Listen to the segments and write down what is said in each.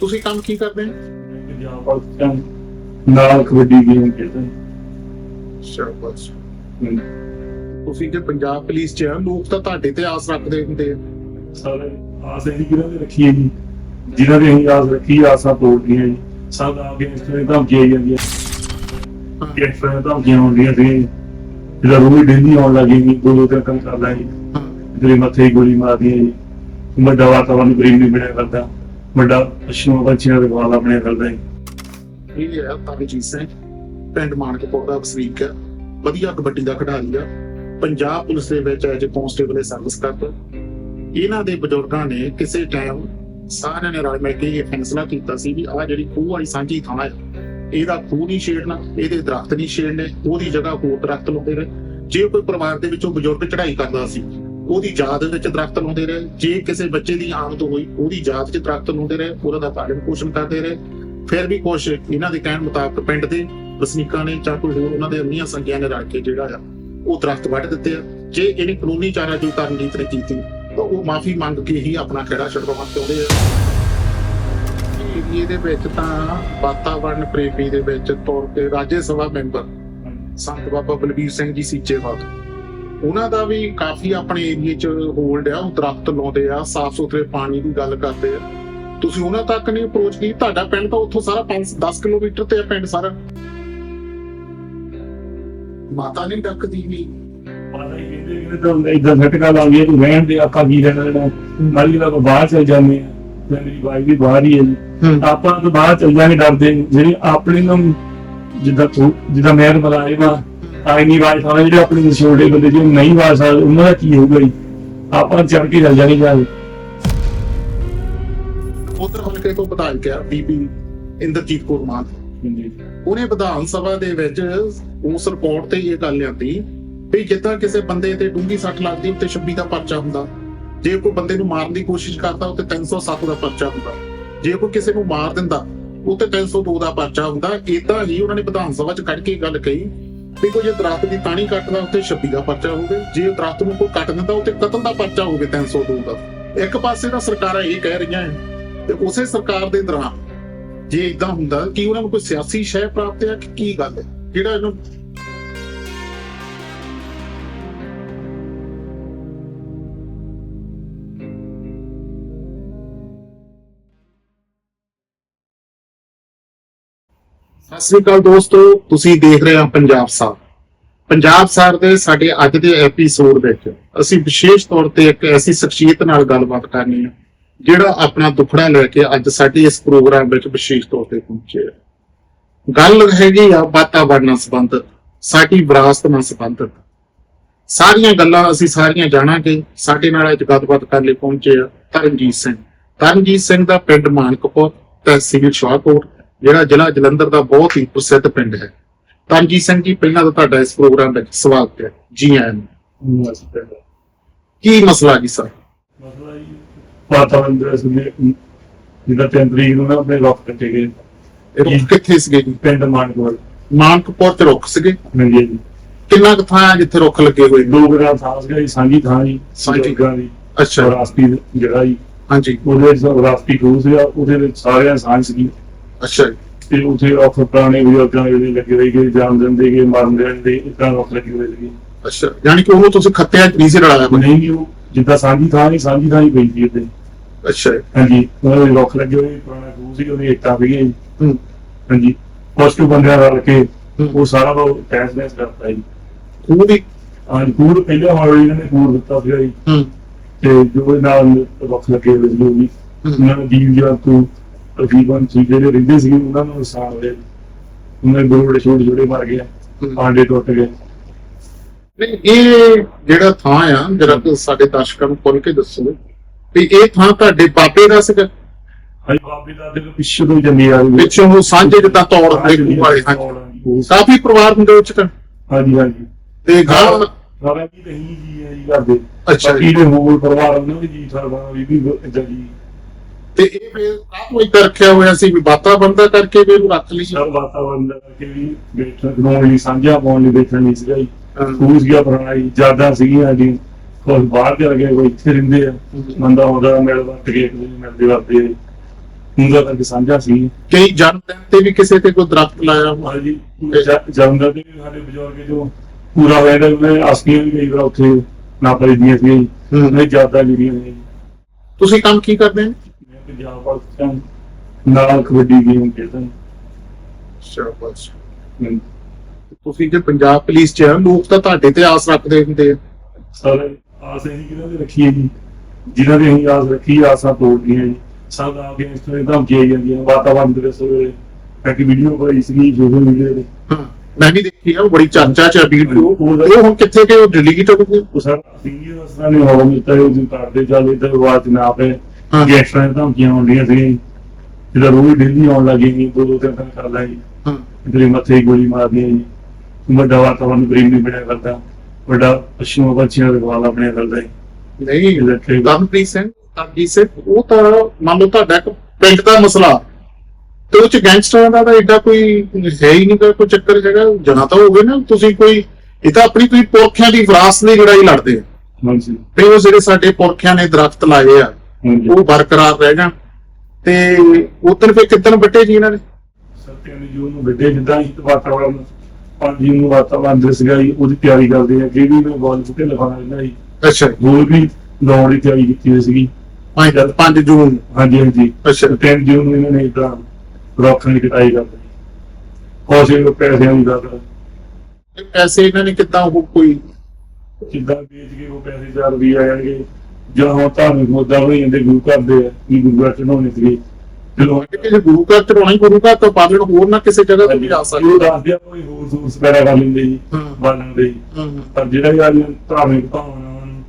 ਤੁਸੀਂ ਕੰਮ ਕੀ ਕਰਦੇ ਹੋ? ਪੰਜਾਬ ਪਾਕਿਸਤਾਨ ਨਾਲ ਕਬੱਡੀ ਗੇਮ ਖੇਡਦੇ ਹਾਂ। ਤੁਸੀਂ ਜੇ ਪੰਜਾਬ ਪੁਲਿਸ ਚ ਆ ਲੋਕ ਤਾਂ ਤੁਹਾਡੇ ਤੇ ਆਸ ਰੱਖਦੇ ਹੁੰਦੇ ਆ। ਸਾਰੇ ਆਸ ਇਹੀ ਕਿਹਨਾਂ ਤੇ ਰੱਖੀ ਹੈ ਜੀ। ਜਿਨ੍ਹਾਂ ਦੇ ਅਸੀਂ ਆਸ ਰੱਖੀ ਆਸਾਂ ਤੋੜਦੀਆਂ ਜੀ। ਸਭ ਆ ਕੇ ਇਸ ਤਰ੍ਹਾਂ ਧਮਕੀਆਂ ਆਈ ਜਾਂਦੀਆਂ। ਕਿ ਇਸ ਤਰ੍ਹਾਂ ਧਮਕੀਆਂ ਹੁੰਦੀਆਂ ਸੀ। ਜਿਹੜਾ ਰੂਹੀ ਡੇਲੀ ਆਉਣ ਲੱਗੀ ਜੀ ਦੋ ਦੋ ਤਿੰਨ ਕੰਮ ਕਰਦਾ ਜੀ ਹਾਂ। ਜਿਹੜੇ ਮੱਥੇ ਹੀ ਗੋਲੀ ਮਾਰਦੀਆਂ ਜੀ। ਵੱਡਾ ਵਾਤਾਵਰਨ ਗ੍ਰੀਨ ਨਹੀਂ ਬਣਿਆ ਕਰਦਾ। ਵੱਡਾ ਪਸ਼ੂਆਂ ਪੰਛੀਆਂ ਦੇ ਵਾਲ ਆਪਣੇ ਕਰਦਾ ਇਹ ਹੈ ਤਰਨਜੀਤ ਸਿੰਘ ਪਿੰਡ ਮਾਨਕਪੁਰ ਦਾ ਵਸਨੀਕ ਹੈ। ਵਧੀਆ ਕਬੱਡੀ ਦਾ ਖਿਡਾਰੀ ਆ ਪੰਜਾਬ ਪੁਲਿਸ ਦੇ ਵਿੱਚ ਐਜ ਕਨਸਟੇਬਲ ਦੀ ਸਰਵਿਸ ਕਰਦਾ ਇਹਨਾਂ ਦੇ ਬਜ਼ੁਰਗਾਂ ਨੇ ਕਿਸੇ ਟਾਈਮ ਸਾਰਿਆਂ ਨੇ ਰਲ ਮਿਲ ਕੇ ਇਹ ਫੈਸਲਾ ਕੀਤਾ ਸੀ ਵੀ ਆਹ ਜਿਹੜੀ ਖੂਹ ਵਾਲੀ ਸਾਂਝੀ ਥਾਂ ਹੈ, ਇਹਦਾ ਖੂਹ ਨਹੀਂ ਛੇੜਨਾ, ਇਹਦੇ ਦਰਖਤ ਨਹੀਂ ਛੇੜਨੇ, ਉਹਦੀ ਜਗ੍ਹਾ ਹੋਰ ਦਰਖਤ ਲਾਉਂਦੇ ਰਹੇ। ਜੇ ਕੋਈ ਪਰਿਵਾਰ ਦੇ ਵਿੱਚੋਂ ਬਜ਼ੁਰਗ ਚੜ੍ਹਾਈ ਕਰਦਾ ਸੀ ਉਹਦੀ ਯਾਦ ਵਿੱਚ ਦਰਖਤ ਲਾਉਂਦੇ ਰਹੇ। ਜੇ ਕਿਸੇ ਬੱਚੇ ਦੀ ਆਮਦ ਹੋਈ ਉਹਦੀ ਯਾਦ 'ਚ ਦਰਖਤ ਲਾਉਂਦੇ ਰਹੇ ਉਹਦਾ ਦਾ ਪਾਲਣ ਪੋਸ਼ਣ ਕਰਦੇ ਰਹੇ। ਫਿਰ ਵੀ ਕੁਛ ਇਹਨਾਂ ਦੇ ਕਹਿਣ ਮੁਤਾਬਕ ਪਿੰਡ ਦੇ ਵਸਨੀਕਾਂ ਨੇ ਜਾਂ ਕੋਈ ਹੋਰ ਉਹਨਾਂ ਦੇ ਅੰਮੀਆਂ ਸੰਗਿਆਂ ਨੇ ਰਲ ਕੇ ਜਿਹੜਾ ਆ ਉਹ ਦਰਖਤ ਵੱਢ ਦਿੱਤੇ ਆ। ਜੇ ਇਹਨੇ ਕਾਨੂੰਨੀ ਚਾਰਾ ਜੋ ਕਰਨਜੀਤ ਨੇ ਕੀਤੀ ਤਾਂ ਉਹ ਮਾਫੀ ਮੰਗ ਕੇ ਹੀ ਆਪਣਾ ਖੇੜਾ ਛਡਵਾਉਣਾ ਚਾਹੁੰਦੇ ਆ। ਏਰੀਏ ਦੇ ਵਿੱਚ ਤਾਂ ਵਾਤਾਵਰਣ ਪ੍ਰੇਮੀ ਦੇ ਵਿੱਚ ਤੌਰ ਤੇ ਰਾਜੇ ਸਭਾ ਮੈਂਬਰ ਸੰਤ ਬਾਬਾ ਬਲਬੀਰ ਸਿੰਘ ਜੀ ਸੀਚੇਵਾਲ। ਉਹਨਾਂ ਦਾ ਵੀ ਕਾਫੀ ਆਪਣੇ ਏਰੀਏ 'ਚ ਹੋਲਡ ਆ ਉਹ ਦਰਖਤ ਲਾਉਂਦੇ ਆ ਸਾਫ਼ ਸੁਥਰੇ ਪਾਣੀ ਦੀ ਗੱਲ ਕਰਦੇ ਆ। ਤੁਸੀਂ ਉਹਨਾਂ ਤੱਕ ਨਹੀਂ ਅਪਰੋਚ ਕੀਤੀ? ਤੁਹਾਡਾ ਪਿੰਡ ਤਾਂ ਉੱਥੋਂ ਸਾਰਾ 5 10 ਕਿਲੋਮੀਟਰ ਤੇ ਆ ਪਿੰਡ ਸਾਰਾ। ਮਾਤਾ ਨਹੀਂ ਡੱਕਦੀ ਵੀ। ਪਤਾ ਹੀ ਕਹਿੰਦੇ ਕਿ ਤਾਂ ਇਦਾਂ ਝਟਕਾ ਲਾ ਗਿਆ ਤੂੰ ਰਹਿਣ ਦੇ ਆਪਾਂ ਕੀ ਰਹਿਣਾ ਜਿਹੜਾ ਮਾਲੀ ਦਾ ਬਾਹਰ ਚਲ ਜਾਂਦੇ ਆ। ਤੇ ਮੇਰੀ ਵਾਈ ਵੀ ਬਾਹਰ ਹੀ ਹੈ ਆਪਾਂ ਤਾਂ ਬਾਹਰ ਚਲ ਜਾਣੇ ਡਰਦੇ। ਜਿਹੜੀ ਆਪਣੇ ਨੂੰ ਜਿੱਦਾਂ ਜਿੱਦਾਂ ਮੈਂ ਬੁਲਾਏ ਵਾ ਆਈ ਨਹੀਂ ਵਾਜ ਸਾਰਾ ਜਿਹੜੇ ਆਪਣੇ ਛੋਟੇ ਬੰਦੇ ਜਿਹੜੇ ਨਹੀਂ ਵਾਜ ਸਕਦੇ ਉਹਨਾਂ ਦਾ ਕੀ ਹੋਊਗਾ ਜੀ? ਆਪਾਂ ਚੜ ਕੇ ਚੱਲ ਜਾਣੀ ਜਾਂ ਉਧਰ ਹਲਕੇ ਤੋਂ ਵਿਧਾਇਕ ਆ ਬੀਬੀ ਇੰਦਰਜੀਤ ਕੌਰ ਮਾਨ। ਉਹਨੇ ਵਿਧਾਨ ਸਭਾ ਦੇ ਵਿੱਚ ਉਸ ਰਿਪੋਰਟ ਤੇ ਇਹ ਗੱਲ ਲਿਆਂਦੀ ਵੀ ਜਿੱਦਾਂ ਕਿਸੇ ਬੰਦੇ ਤੇ ਡੂੰਗੀ ਸੱਟ ਲੱਗਦੀ ਉੱਤੇ 26 ਦਾ ਪਰਚਾ ਹੁੰਦਾ। ਜੇ ਕੋਈ ਬੰਦੇ ਨੂੰ ਮਾਰਨ ਦੀ ਕੋਸ਼ਿਸ਼ ਕਰਦਾ ਉੱਤੇ 307 ਦਾ ਪਰਚਾ ਹੁੰਦਾ। ਜੇ ਕੋਈ ਕਿਸੇ ਨੂੰ ਮਾਰ ਦਿੰਦਾ ਉੱਤੇ 302 ਦਾ ਪਰਚਾ ਹੁੰਦਾ। ਇਦਾਂ ਹੀ ਉਹਨਾਂ ਨੇ ਵਿਧਾਨ ਸਭਾ 'ਚ ਕੱਢ ਕੇ ਗੱਲ ਕਹੀ ਵੀ ਕੋਈ ਜੇ ਦਰਖਤ ਦੀ ਟਾਹਣੀ ਕੱਟਦਾ ਉੱਤੇ 26 ਦਾ ਪਰਚਾ ਹੋਵੇ, ਜੇ ਦਰਖਤ ਨੂੰ ਕੋਈ ਕੱਟ ਦਿੰਦਾ ਉੱਤੇ ਕਤਲ ਦਾ ਪਰਚਾ ਹੋਵੇ 302 ਦਾ ਇੱਕ ਪਾਸੇ ਤਾਂ ਸਰਕਾਰਾਂ ਇਹ ਕਹਿ ਰਹੀਆਂ ਹੈ ਤੇ ਉਸੇ ਸਰਕਾਰ ਦੇ ਦੌਰਾਨ ਜੇ ਇਦਾਂ ਹੁੰਦਾ, ਕਿ ਉਹਨਾਂ ਨੂੰ ਕੋਈ ਸਿਆਸੀ ਸ਼ੈ ਪ੍ਰਾਪਤ ਹੈ ਕਿ ਕੀ ਗੱਲ ਹੈ? ਜਿਹੜਾ ਇਹਨੂੰ ਸਤਿ ਸ੍ਰੀ ਅਕਾਲ ਦੋਸਤੋ, ਤੁਸੀਂ ਦੇਖ ਰਹੇ ਹੋ ਪੰਜਾਬ ਸਾਰ। ਪੰਜਾਬ ਸਾਰ ਦੇ ਸਾਡੇ ਅੱਜ ਦੇ ਐਪੀਸੋਡ ਵਿੱਚ ਅਸੀਂ ਵਿਸ਼ੇਸ਼ ਤੌਰ ਤੇ ਇੱਕ ਐਸੀ ਸ਼ਖਸੀਅਤ ਨਾਲ ਗੱਲਬਾਤ ਕਰਨੀ ਹੈ, ਜਿਹੜਾ ਆਪਣਾ ਦੁੱਖੜਾ ਲੈ ਕੇ ਅੱਜ ਸਾਡੇ ਇਸ ਪ੍ਰੋਗਰਾਮ ਵਿੱਚ ਵਿਸ਼ੇਸ਼ ਤੌਰ ਤੇ ਪਹੁੰਚੇ ਹੈ। ਗੱਲ ਹੈਗੀ ਆ ਵਾਤਾਵਰਣ ਨਾਲ ਸੰਬੰਧਿਤ, ਸਾਡੀ ਵਿਰਾਸਤ ਨਾਲ ਸੰਬੰਧਿਤ। ਸਾਰੀਆਂ ਗੱਲਾਂ ਅਸੀਂ ਸਾਰੀਆਂ ਜਾਣਾਂਗੇ, ਸਾਡੇ ਨਾਲ ਅੱਜ ਗੱਲਬਾਤ ਕਰਨ ਲਈ ਪਹੁੰਚੇ ਆ ਤਰਨਜੀਤ ਸਿੰਘ। ਤਰਨਜੀਤ ਸਿੰਘ ਦਾ ਪਿੰਡ ਮਾਨਕਪੁਰ, ਤਹਿਸੀਲ ਸ਼ਾਹਕੋਟ। ਜਿਹੜਾ ਜ਼ਿਲ੍ਹਾ ਜਲੰਧਰ ਦਾ ਬਹੁਤ ਹੀ ਪ੍ਰਸਿੱਧ ਪਿੰਡ ਹੈ। ਤਰਨਜੀਤ ਸਿੰਘ ਜੀ ਪਹਿਲਾਂ ਤਾਂ ਤੁਹਾਡਾ ਇਸ ਪ੍ਰੋਗਰਾਮ ਵਿੱਚ ਸਵਾਗਤ ਹੈ। ਜੀ ਆਇਆਂ ਨੂੰ। ਕੀ ਮਸਲਾ ਜੀ ਸਰ? ਮਸਲਾ ਜੀ ਵਾਤਾਵਰਨ ਦੇ ਸੁਣੇ ਜਿਹਦਾ ਤੰਤਰੀ ਨੂੰ ਨਾ ਆਪਣੇ ਰੁੱਖ ਕੱਟੇ ਗਏ। ਇਹ ਰੁੱਖ ਕਿੱਥੇ ਸੀਗੇ ਜੀ? ਪਿੰਡ ਮਾਨਕੋਲ ਮਾਨਕਪੁਰ ਚ ਰੁੱਖ ਸੀਗੇ? ਜੀ ਕਿੰਨਾ ਕੁ ਥਾਂ ਜਿੱਥੇ ਰੁੱਖ ਲੱਗੇ ਹੋਏ ਨੇ? ਦੋ ਸਾਸ ਗਈ ਸਾਂਝੀ ਥਾਂ ਜੀ ਸਾਂਝੀ। ਗਾਂ ਦੀ ਅੱਛਾ। ਰਾਸਤੀ ਜਿਹੜਾ ਜੀ। ਹਾਂਜੀ। ਉਹਦੇ ਵਿੱਚ ਰਾਸਤੀ ਖੂਹ ਸੀਗਾ ਉਹਦੇ ਵਿੱਚ ਸਾਰਿਆਂ ਸਾਂਝ ਸੀਗੀ। ਅੱਛਾ ਜੀ, ਤੇ ਉੱਥੇ ਆਫਰ ਪੁਰਾਣੇ ਬਜ਼ੁਰਗਾਂ ਦੇ ਜਿਹੜੇ ਲੱਗੇ ਰਹੀ ਗਏ ਜਾਨ ਦਿੰਦੇ ਗਏ ਮਰਨ ਦੇਣਦੇ ਇਦਾਂ ਰੁੱਖ ਲੱਗੇ ਹੋਏ ਸੀਗੇ। ਅੱਛਾ ਯਾਨੀ ਕਿ ਉਹਨੂੰ ਤੁਸੀਂ ਖੱਤਿਆਂ ਚ ਨਹੀਂ ਸੀ ਰਲਾਇਆ ਕੋਈ? ਨਹੀਂ ਉਹ ਜਿੱਦਾਂ ਸਾਂਝੀ ਥਾਂ ਨਹੀਂ ਸਾਂਝੀ ਥਾਂ ਹੀ ਪਈ ਸੀ ਉੱਤੇ ਅੱਛਾ ਜੀ, ਹਾਂਜੀ ਉਹਦੇ ਰੁੱਖ ਲੱਗੇ ਹੋਏ ਪੁਰਾਣਾ ਖੂਹ ਸੀ ਉਹਦੀ ਇੱਟਾਂ ਸੀਗੀਆਂ ਜੀ। ਹੂੰ। ਹਾਂਜੀ ਕੁਛ ਕੁ ਬੰਦਿਆਂ ਰਲ ਕੇ ਹੂੰ। ਉਹ ਸਾਰਾ ਉਹ ਟੈਸ ਟੈਸ ਕਰਤਾ ਜੀ। ਉਹ ਵੀ? ਹਾਂਜੀ ਕੂੜ ਪਹਿਲੇ ਹੌਲੀ ਇਹਨਾਂ ਨੇ ਕੂੜ ਦਿੱਤਾ ਸੀਗਾ ਜੀ। ਹੂੰ। ਤੇ ਜੋ ਨਾਲ ਰੁੱਖ ਲੱਗੇ ਹੋਏ ਸੀ ਉਹ ਵੀ। ਹੂੰ। ਉਹਨਾਂ ਨੇ ਜੀਵ ਜੰਤੂ ਤਕਰੀਬਨ ਸੀ ਜਿਹੜੇ ਰਹਿੰਦੇ ਸੀ ਉਹਨਾਂ ਨੂੰ ਨੁਕਸਾਨ ਹੋਇਆ ਉਹਨਾਂ ਦੇ ਗਰੂੜ ਛੋਟੇ ਛੋਟੇ ਮਰ ਗਏ ਹੂੰ। ਪਾਂਡੇ ਟੁੱਟ ਗਏ। ਨਹੀਂ ਇਹ ਜਿਹੜਾ ਥਾਂ ਆ ਜਰਾ ਕਿ ਸਾਡੇ ਦਰਸ਼ਕਾਂ ਨੂੰ ਖੋਲ ਕੇ ਦੱਸੋ ਵੀ ਇਹ ਥਾਂ ਤੁਹਾਡੇ ਬਾਬੇ ਦਾ ਸੀਗਾ? ਹਾਂਜੀ ਬਾਬੇ ਦਾ ਦਿਲ ਪਿੱਛੇ ਤੋਂ ਜੰਮੀ ਆ ਰਹੀ ਪਿੱਛੋਂ ਉਹ ਸਾਂਝੇ ਜਿੱਦਾਂ ਤੌੜ ਦੇ ਵਾਲੇ ਹਾਂਜੀ। ਕਾਫੀ ਪਰਿਵਾਰ ਹੁੰਦੇ ਉੱਚ ਤਾਂ। ਹਾਂਜੀ ਹਾਂਜੀ। ਤੇ ਗਾਂ ਸਾਰਾ ਕੀ ਨਹੀਂ ਜੀ ਹੈ ਜੀ ਕਰਦੇ ਅੱਛਾ ਜੀ। ਬਾਕੀ ਦੇ ਹੋਰ ਪਰਿਵਾਰ ਉਹਨਾਂ ਦੇ ਜੀ ਸਰਵਾ ਵੀ ਵੀ ਇਦਾਂ ਜੀ। ਤੇ ਇਹ ਫਿਰ ਕਾਹਤੋਂ ਇੱਦਾਂ ਰੱਖਿਆ ਹੋਇਆ ਸੀ ਵੀ ਵਾਤਾਵਰਣ ਦਾ ਕਰਕੇ ਵੀ ਇਹਨੂੰ ਰੱਖ ਲਈ ਸੀ ਸਰ ਵਾਤਾਵਰਨ ਦਾ ਕਿ ਵੀ ਬੈਠਣ ਬਣਾਉਣ ਲਈ ਸਾਂਝਾ ਪਾਉਣ ਲਈ ਬੈਠਣ ਨਹੀਂ ਸੀਗਾ ਜੀ। ਸਕੂਲ ਸੀਗਾ ਪੁਰਾਣਾ ਜੀ ਜ਼ਿਆਦਾ ਸੀਗੀਆਂ ਜੀ ਕੋਈ ਬਾਹਰ ਦੇ ਲਗੇ ਕੋਈ ਇੱਥੇ ਰਹਿੰਦੇ ਆ। ਬੰਦਾ ਆਉਂਦਾ ਮਿਲ ਵਰਤ ਕੇ ਇੱਕ ਨੂੰ ਮਿਲਦੇ ਵਰਤੇ ਹੁੰਦਾ ਕਰਕੇ ਸਾਂਝਾ ਸੀ। ਕਈ ਜਨਮ ਦਿਨ ਤੇ ਵੀ ਕਿਸੇ ਤੇ ਕੋਈ ਦਰਖਤ ਲਾਇਆ ਹੋਇਆ। ਹਾਂਜੀ ਜੰਗਲ ਦੇ ਵੀ ਸਾਡੇ ਬਜ਼ੁਰਗ ਜੋ ਪੂਰਾ ਹੋਇਆ ਤਾਂ ਉਹਨੇ ਆਸਤੀਆਂ ਵੀ ਕਈ ਵਾਰ ਉੱਥੇ ਨਾਪਰੇ ਦੀਆਂ ਸੀ। ਉਹਨੇ ਜ਼ਿਆਦਾ ਜਿਹੜੀਆਂ ਨੇ ਤੁਸੀਂ ਕੰਮ ਕੀ ਕਰਦੇ ਹੋ? ਪੰਜਾਬ ਪਾਕਿਸਤਾਨ ਨਾਲ ਕਬੱਡੀ ਗੇਮ ਖੇਡਦਾ ਸ਼ਾਬਾਸ਼। ਤੁਸੀਂ ਜੇ ਪੰਜਾਬ ਪੁਲਿਸ ਚ ਆ, ਲੋਕ ਤਾਂ ਤੁਹਾਡੇ ਤੇ ਆਸ ਰੱਖਦੇ ਹੁੰਦੇ ਆ। ਸਾਰੇ ਆਸ ਇਹੀ ਕਿਹਨਾਂ ਦੇ ਰੱਖੀ ਹੈ ਜੀ। ਜਿਨ੍ਹਾਂ ਦੀ ਅਸੀਂ ਆਸ ਰੱਖੀ ਆਸਾਂ ਤੋੜਦੀਆਂ ਜੀ। ਸਭ ਆ ਕੇ ਇਸ ਤਰ੍ਹਾਂ ਧਮਕੀਆਂ ਜਾਂਦੀਆਂ ਵਾਤਾਵਰਣ ਦੇ ਵਿੱਚ ਇੱਕ ਵੀਡੀਓ ਪਾਈ ਸੀ ਸੋਸ਼ਲ ਮੀਡੀਆ ਤੇ। ਹਾਂ ਮੈਂ ਵੀ ਦੇਖੀ ਆ ਉਹ ਬੜੀ ਚਰਚਾ ਚ ਵੀਡੀਓ ਉਹ- ਹੁਣ ਕਿੱਥੇ ਗਏ ਉਹ ਡਿਲੀਟ ਹੋ ਗਏ? ਉਹ ਸਰ ਸੀਨੀਅਰ ਅਸਰਾਂ ਨੇ ਹੋਮ ਦਿੱਤਾ ਉਹ ਜੀ ਕਰਦੇ ਚੱਲ ਇਧਰ ਆਵਾਜ਼ ਨਾ ਪਏ ਹਾਂ। ਗੈਸਟਾਂ ਦੀਆਂ ਧਮਕੀਆਂ ਆਉਂਦੀਆਂ ਸੀ। ਜਿਹਦਾ ਰੋਜ਼ ਡੇਲੀ ਆਉਣ ਲੱਗੀ ਨਹੀਂ ਦੋ ਦੋ ਤਿੰਨ ਦਿਨ ਕਰਦਾ ਜੀ। ਹਾਂ। ਇਧਰੇ ਮੱਥੇ ਹੀ ਗੋਲੀ ਮਾਰਦੀਆਂ ਜੀ। ਵੱਡਾ ਵਾਤਾਵਰਣ ਗ੍ਰੀਨ ਨਹੀਂ ਬਣਿਆ ਕਰਦਾ। ਵੱਡਾ ਪਸ਼ੂ ਬੱਚਿਆਂ ਦੇ ਵਾਲ ਆਪਣੇ ਕਰਦਾ ਜੀ। ਨਹੀਂ ਸਿੰਘ ਉਹ ਤਾਂ ਮੰਨ ਲਓ ਤੁਹਾਡਾ ਇੱਕ ਪਿੰਡ ਦਾ ਮਸਲਾ। ਤੇ ਉਹ ਚ ਗੈਂਗਸਟਰਾਂ ਦਾ ਤਾਂ ਐਡਾ ਕੋਈ ਹੈ ਹੀ ਨਹੀਂ ਕੋਈ ਚੱਕਰ ਜਗਾ ਜਨਾ ਤਾਂ ਹੋਵੇ ਨਾ। ਤੁਸੀਂ ਕੋਈ ਇਹ ਤਾਂ ਆਪਣੀ ਕੋਈ ਪੁਰਖਿਆਂ ਦੀ ਵਿਰਾਸਤ ਦੀ ਲੜਾਈ ਲੜਦੇ ਆ। ਹਾਂਜੀ। ਤੇ ਉਹ ਜਿਹੜੇ ਸਾਡੇ ਪੁਰਖਿਆਂ ਨੇ ਦਰਖਤ ਲਾਏ ਆ ਉਹ ਬਰਕਰਾਰ ਰਹਿ ਜਾਣ। ਤੇ ਉਦੋਂ ਫਿਰ ਕਿੱਦਣ ਵੱਟੇ ਜੀ ਇਹਨਾਂ ਨੇ? ਸਤਿਆਂ ਦੀ ਜੂਨ ਨੂੰ ਵੱਡੇ ਜਿੱਦਾਂ ਹੀ ਵਾਤਾਵਰਨ ਪੰਜ ਜੂਨ ਨੂੰ ਵਾਤਾਵਰਨ ਦੇ ਸੀਗਾ ਜੀ ਉਹਦੀ ਤਿਆਰੀ ਕਰਦੇ ਆ। ਜਿਹੜੀ ਮੈਂ ਬੋਲ ਬੁੱਟੇ ਲਿਖਾਉਣਾ ਇਹਨਾਂ ਜੀ ਅੱਛਾ ਹੋਰ ਵੀ ਲਾਉਣ ਦੀ ਤਿਆਰੀ ਕੀਤੀ ਹੋਈ ਸੀਗੀ। 5 5 ਜੂਨ। ਹਾਂਜੀ ਹਾਂਜੀ। ਅੱਛਾ। 3 ਜੂਨ ਨੂੰ ਇਹਨਾਂ ਨੇ ਇਦਾਂ ਰੋਕਣ ਦੀ ਕਟਾਈ ਕਰ ਦਿੱਤੀ। ਕੋਸ਼ਿਸ਼ ਨੂੰ ਪੈਸਿਆਂ ਦੀ ਗੱਲ। ਇਹ ਪੈਸੇ ਇਹਨਾਂ ਨੇ ਕਿੱਦਾਂ ਉਹ ਕੋਈ ਜਿੱਦਾਂ ਵੇਚ ਕੇ ਉਹ ਪੈਸੇ ਚਾਰ ਵੀ ਆ ਜਾਣਗੇ ਜਾਂ ਹੁਣ ਧਾਰਮਿਕ ਮੁੱਦਾ ਬਣੀ ਜਾਂਦੇ ਗੁਰੂ ਘਰ ਦੇ ਕੀ ਗੁਰੂ ਘਰ ਚੜਾਉਣੇ ਸੀਗੇ। ਜਦੋਂ ਕਿਸੇ ਗੁਰੂ ਘਰ ਚੜਾਉਣਾ ਹੀ ਗੁਰੂ ਘਰ ਤੋਂ ਪਾਲਣ ਹੋਰ ਨਾ ਕਿਸੇ ਜਗ੍ਹਾ ਤੋਂ ਵੀ ਉਹ ਸਕਦਾ ਦੱਸਦੇ ਆ ਕੋਈ ਹੋਰ ਸੋਰਸ ਪੈਦਾ ਕਰ ਲੈਂਦੇ ਜੀ। ਬਾਲਣ ਦੇ। ਜੀ ਪਰ ਜਿਹੜਾ ਯਾਰ ਧਾਰਮਿਕ ਭਾਵਨਾਵਾਂ ਨੂੰ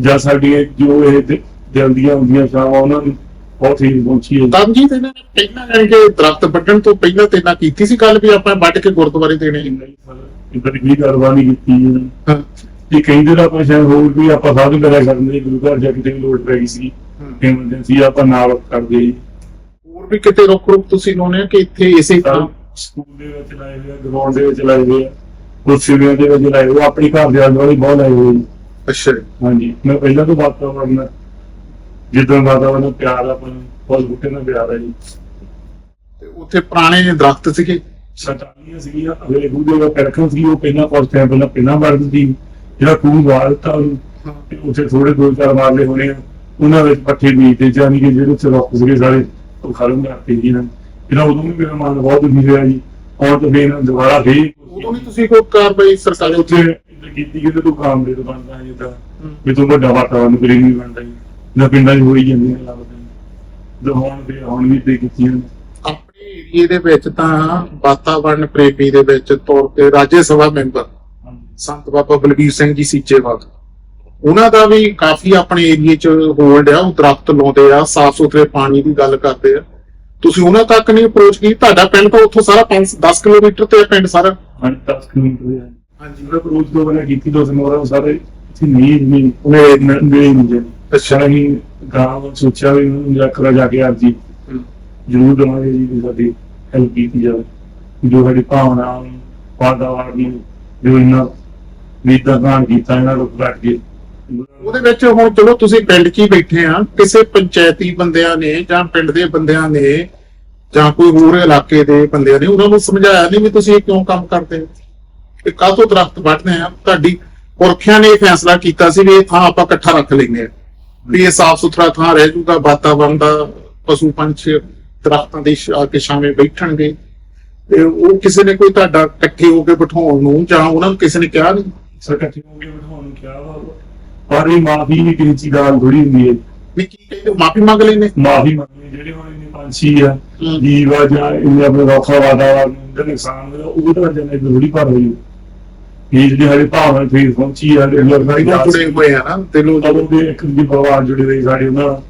ਜਾਂ ਸਾਡੀਆਂ ਜੋ ਇਹ ਦਿ- ਦਿਲ ਦੀਆਂ ਹੁੰਦੀਆਂ ਸ਼ਾਵਾਂ ਉਹਨਾਂ ਨੂੰ ਬਹੁਤ ਹੀ ਪਹੁੰਚੀ ਹੈ ਤਾਂ ਜੀ। ਤੇ ਇਹਨਾਂ ਨੇ ਪਹਿਲਾਂ ਜਾਣੀ ਕਿ ਦਰਖਤ ਵੱਢਣ ਤੋਂ ਪਹਿਲਾਂ ਤੇ ਨਾ ਕੀਤੀ ਸੀ ਗੱਲ ਵੀ ਆਪਾਂ ਵੱਢ ਕੇ ਗੁਰਦੁਆਰੇ ਦੇਣੇ? ਇਦਾਂ ਦੀ ਕੋਈ ਕਾਰਵਾਈ ਨਹੀਂ ਕੀਤੀ ਜੀ। ਹਾਂ। ਇਹ ਕਹਿੰਦੇ ਤਾਂ ਆਪਾਂ ਸ਼ਾਇਦ ਹੋਰ ਵੀ ਆਪਾਂ ਸਾਧੂ ਕਰਿਆ ਕਰਦੇ ਗੁਰੂ ਘਰ ਜਾ ਕੇ ਤੇ ਲੋੜ ਪੈ ਗਈ ਸੀ ਐਮਰਜੈਂਸੀ ਆਪਾਂ ਨਾਲ ਕਰਦੇ ਜੀ ਹੋਰ ਵੀ ਕਿਤੇ ਰੁਕ ਰੁਕ ਤੁਸੀਂ ਲਾਉਣੇ ਆ ਕਿ ਇੱਥੇ ਇਸੇ ਤਰ੍ਹਾਂ? ਸਕੂਲ ਦੇ ਵਿੱਚ ਲਾਏ ਹੋਏ ਆ ਗਰਾਊਂਡ ਦੇ ਵਿੱਚ ਲਾਏ ਹੋਏ ਆ ਕੁਰਸੀਆਂ ਦੇ ਵਿੱਚ ਲਾਏ ਹੋਏ ਆਪਣੀ ਘਰ ਦੇ ਆਲੇ ਬਹੁਤ ਲਾਏ ਹੋਏ। ਅੱਛਾ ਹਾਂਜੀ ਮੈਂ ਪਹਿਲਾਂ ਤੋਂ ਵਾਤਾਵਰਨ ਜਿੱਦਾਂ ਵਾਤਾਵਰਨ ਨਾਲ ਪਿਆਰ ਆਪਾਂ ਨੂੰ ਫੁੱਲ ਬੂਟੇ ਨਾਲ ਪਿਆਰ ਹੈ ਜੀ। ਤੇ ਉੱਥੇ ਪੁਰਾਣੇ ਦਰਖਤ ਸੀਗੇ? ਸਟਾਲੀਆਂ ਸੀਗੀਆਂ ਅਗਲੇ ਖੂਹ ਦੇ ਸੀ ਉਹ ਪਹਿਲਾਂ ਕੁਝ ਟਾਈਮ ਪਹਿਲਾਂ ਪਹਿਲਾਂ ਵਰਦ ਸੀ। ਜਿਹੜਾ ਖੂਹ ਵਾਲਤਾ ਤੇ ਉੱਥੇ ਥੋੜੇ ਦੋ ਚਾਰ ਮਾਰਲੇ ਹੋਣੇ ਆ। ਉਹਨਾਂ ਵਿੱਚ ਪੱਠੇ ਬੀਜਦੇ ਜਾਨੀ ਕਿ ਜਿਹੜੇ ਰੁੱਖ ਸੀਗੇ ਸਾਰੇ ਉਹ ਖਤਮ ਕਰਤੇ ਜੀ ਇਹਨਾਂ ਨੇ। ਇਹਨਾਂ ਉਦੋਂ ਵੀ ਮੇਰਾ ਮਨ ਬਹੁਤ ਦੁਖੀ ਹੋਇਆ ਜੀ। ਹੁਣ ਤਾਂ ਫੇਰ ਦੁਬਾਰਾ ਫੇਰ ਉਦੋਂ ਵੀ ਤੁਸੀਂ ਕੋਈ ਕਾਰਵਾਈ ਸਰਕਾਰ ਇੱਦਾਂ ਕੀਤੀ ਕਿ ਤੂੰ ਕੰਮ ਦੇ ਬਣਦਾ ਹੈ। ਜਿੱਦਾਂ ਵੀ ਤੂੰ ਵੱਡਾ ਵਾਤਾਵਰਨ ਗ੍ਰੀਨ ਨਹੀਂ ਬਣਦਾ ਜੀ। ਨਾ ਪਿੰਡਾਂ 'ਚ ਹੋਈ ਜਾਂਦੀਆਂ ਲੱਗਦਾ ਜੋ ਹੁਣ ਤੇ ਹੁਣ ਵੀ ਤੇ ਕੀਤੀਆਂ। ਆਪਣੇ ਏਰੀਏ ਦੇ ਵਿੱਚ ਤਾਂ ਵਾਤਾਵਰਣ ਪ੍ਰੇਮੀ ਦੇ ਵਿੱਚ ਤੌਰ ਤੇ ਰਾਜੇ ਸਭਾ ਮੈਂਬਰ ਸੰਤ ਬਾਬਾ ਬਲਬੀਰ ਸਿੰਘ ਜੀ ਸੀਚੇਵਾਲ ਉਹਨਾਂ ਦਾ ਵੀ ਕਾਫੀ ਆਪਣੇ ਏਰੀਏ 'ਚ ਹੋਲਡ ਆ ਉਹ ਦਰਖਤ ਲਾਉਂਦੇ ਆ ਸਾਫ਼ ਸੁਥਰੇ ਪਾਣੀ ਦੀ ਗੱਲ ਕਰਦੇ ਆ। ਤੁਸੀਂ ਉਹਨਾਂ ਤੱਕ ਨਹੀਂ ਅਪਰੋਚ ਕੀਤੀ? ਤੁਹਾਡਾ ਪਿੰਡ ਤਾਂ ਉੱਥੋਂ ਸਾਰਾ 5 10 ਕਿਲੋਮੀਟਰ ਤੇ ਪਿੰਡ ਸਾਰਾ। ਹਾਂ 10 ਕਿਲੋਮੀਟਰ ਦੇ ਹੈ ਹਾਂਜੀ ਜਿਹੜਾ ਰੋਜ਼ ਤੋਂ ਬਣਾ ਕੀਤੀ ਦੋ ਸਮੋਰਾ ਸਾਰੇ ਇੱਥੇ ਨਹੀਂ ਨਹੀਂ ਉਹਨੇ ਨਹੀਂ ਨਹੀਂ। ਜੀ ਅੱਛਾ। ਨਹੀਂ ਗਾਂਵ ਸੋਚਿਆ ਵੀ ਰੱਖਦਾ ਜਾ ਕੇ ਅਰਜੀ। ਜ਼ਰੂਰ ਦਵਾਂਗੇ ਜੀ ਸਾਡੀ ਹੈਲਪ ਕੀਤੀ ਜਾਵੇ। ਜੋ ਸਾਡੀ ਭਾਵਨਾ ਨੂੰ, ਵਾਤਾਵਰਨ ਨੂੰ ਜੋ ਇਹਨਾਂ ਨੀਤਾਂ ਕਾਣ ਕੀਤਾ, ਇਹਨਾਂ ਨੂੰ ਰੱਖ ਕੇ। ਉਹਦੇ ਵਿੱਚ ਹੁਣ ਚਲੋ ਤੁਸੀਂ ਪਿੰਡ 'ਚ ਹੀ ਬੈਠੇ ਆ, ਕਿਸੇ ਪੰਚਾਇਤੀ ਬੰਦਿਆਂ ਨੇ ਜਾਂ ਪਿੰਡ ਦੇ ਬੰਦਿਆਂ ਨੇ ਜਾਂ ਕੋਈ ਹੋਰ ਇਲਾਕੇ ਦੇ ਬੰਦਿਆਂ ਨੇ ਉਹਨਾਂ ਨੂੰ ਸਮਝਾਇਆ ਨਹੀਂ ਵੀ ਤੁਸੀਂ ਇਹ ਕਿਉਂ ਕੰਮ ਕਰਦੇ ਹੋ? ਕਿ ਕਾਹਤੋਂ ਦਰਖਤ ਵੱਢਦੇ ਆ, ਤੁਹਾਡੀ ਪੁਰਖਿਆਂ ਨੇ ਇਹ ਫੈਸਲਾ ਕੀਤਾ ਸੀ ਵੀ ਇਹ ਥਾਂ ਆਪਾਂ ਇਕੱਠਾ ਰੱਖ ਲੈਂਦੇ ਆ। ਵੀ ਇਹ ਸਾਫ਼ ਸੁਥਰਾ ਥਾਂ ਰਹਿ ਜੂਗਾ ਵਾਤਾਵਰਣ ਦਾ ਪਸ਼ੂ ਪੰਛੀ ਦਰਖਤਾਂ ਦੀ ਛ- ਆ ਕੇ ਛਾਵੇਂ ਬੈਠਣਗੇ। ਤੇ ਉਹ ਕਿਸੇ ਨੇ ਕੋਈ ਤੁਹਾਡਾ ਇਕੱਠੇ ਹੋ ਕੇ ਬਿਠਾਉਣ ਨੂੰ ਜਾਂ ਉਹਨਾਂ ਨੂੰ ਕਿਸੇ ਨੇ ਕਿਹਾ ਨਹੀਂ? ਸਰਕਾਰੀ ਹੋ ਕੇ ਬਿਠਾਉਣ ਨੂੰ ਕਿਹਾ ਵਾ ਪਰ ਇਹ ਮਾਫੀ ਵੀ ਕਿਸੇ ਚੀਜ਼ ਦਾ ਹਾਲ ਥੋੜੀ ਹੁੰਦੀ ਹੈ। ਵੀ ਕੀ ਕਹਿੰਦੇ ਮਾਫੀ ਮੰਗ ਲੈਂਦੇ ਮਾਫੀ ਮੰਗਣੀ ਜਿਹੜੇ ਹੁਣ ਇਹਨੇ ਪੰਛੀ ਆ। ਜੀਵ ਆ ਜਾਂ ਇਹਨੇ ਆਪਣੇ ਰੌਖਾ ਵਾਤਾਵਰਨ ਦਾ ਨੁਕਸਾਨ ਹੋਇਆ ਉਹ ਤਾਂ ਜਨੇ ਥੋੜੀ ਭਰ ਹੋਈ ਇਹ ਜਿਹੜੀ ਹਰੇ ਭਾਵਨਾ ਫੇਰ ਪਹੁੰਚੀ ਆ ਦੇ ਲਗਾਈ ਇਹਨਾਂ ਜੁੜੇ ਹੋਏ ਆ ਨਾ ਦਿਲੋਂ ਜਦੋਂ ਦੇ ਇੱਕ ਦੀ ਪਰਿਵਾਰ ਜੁੜੇ ਹੋਏ ਸਾਡੇ ਉਹਨਾਂ ਨਾਲ,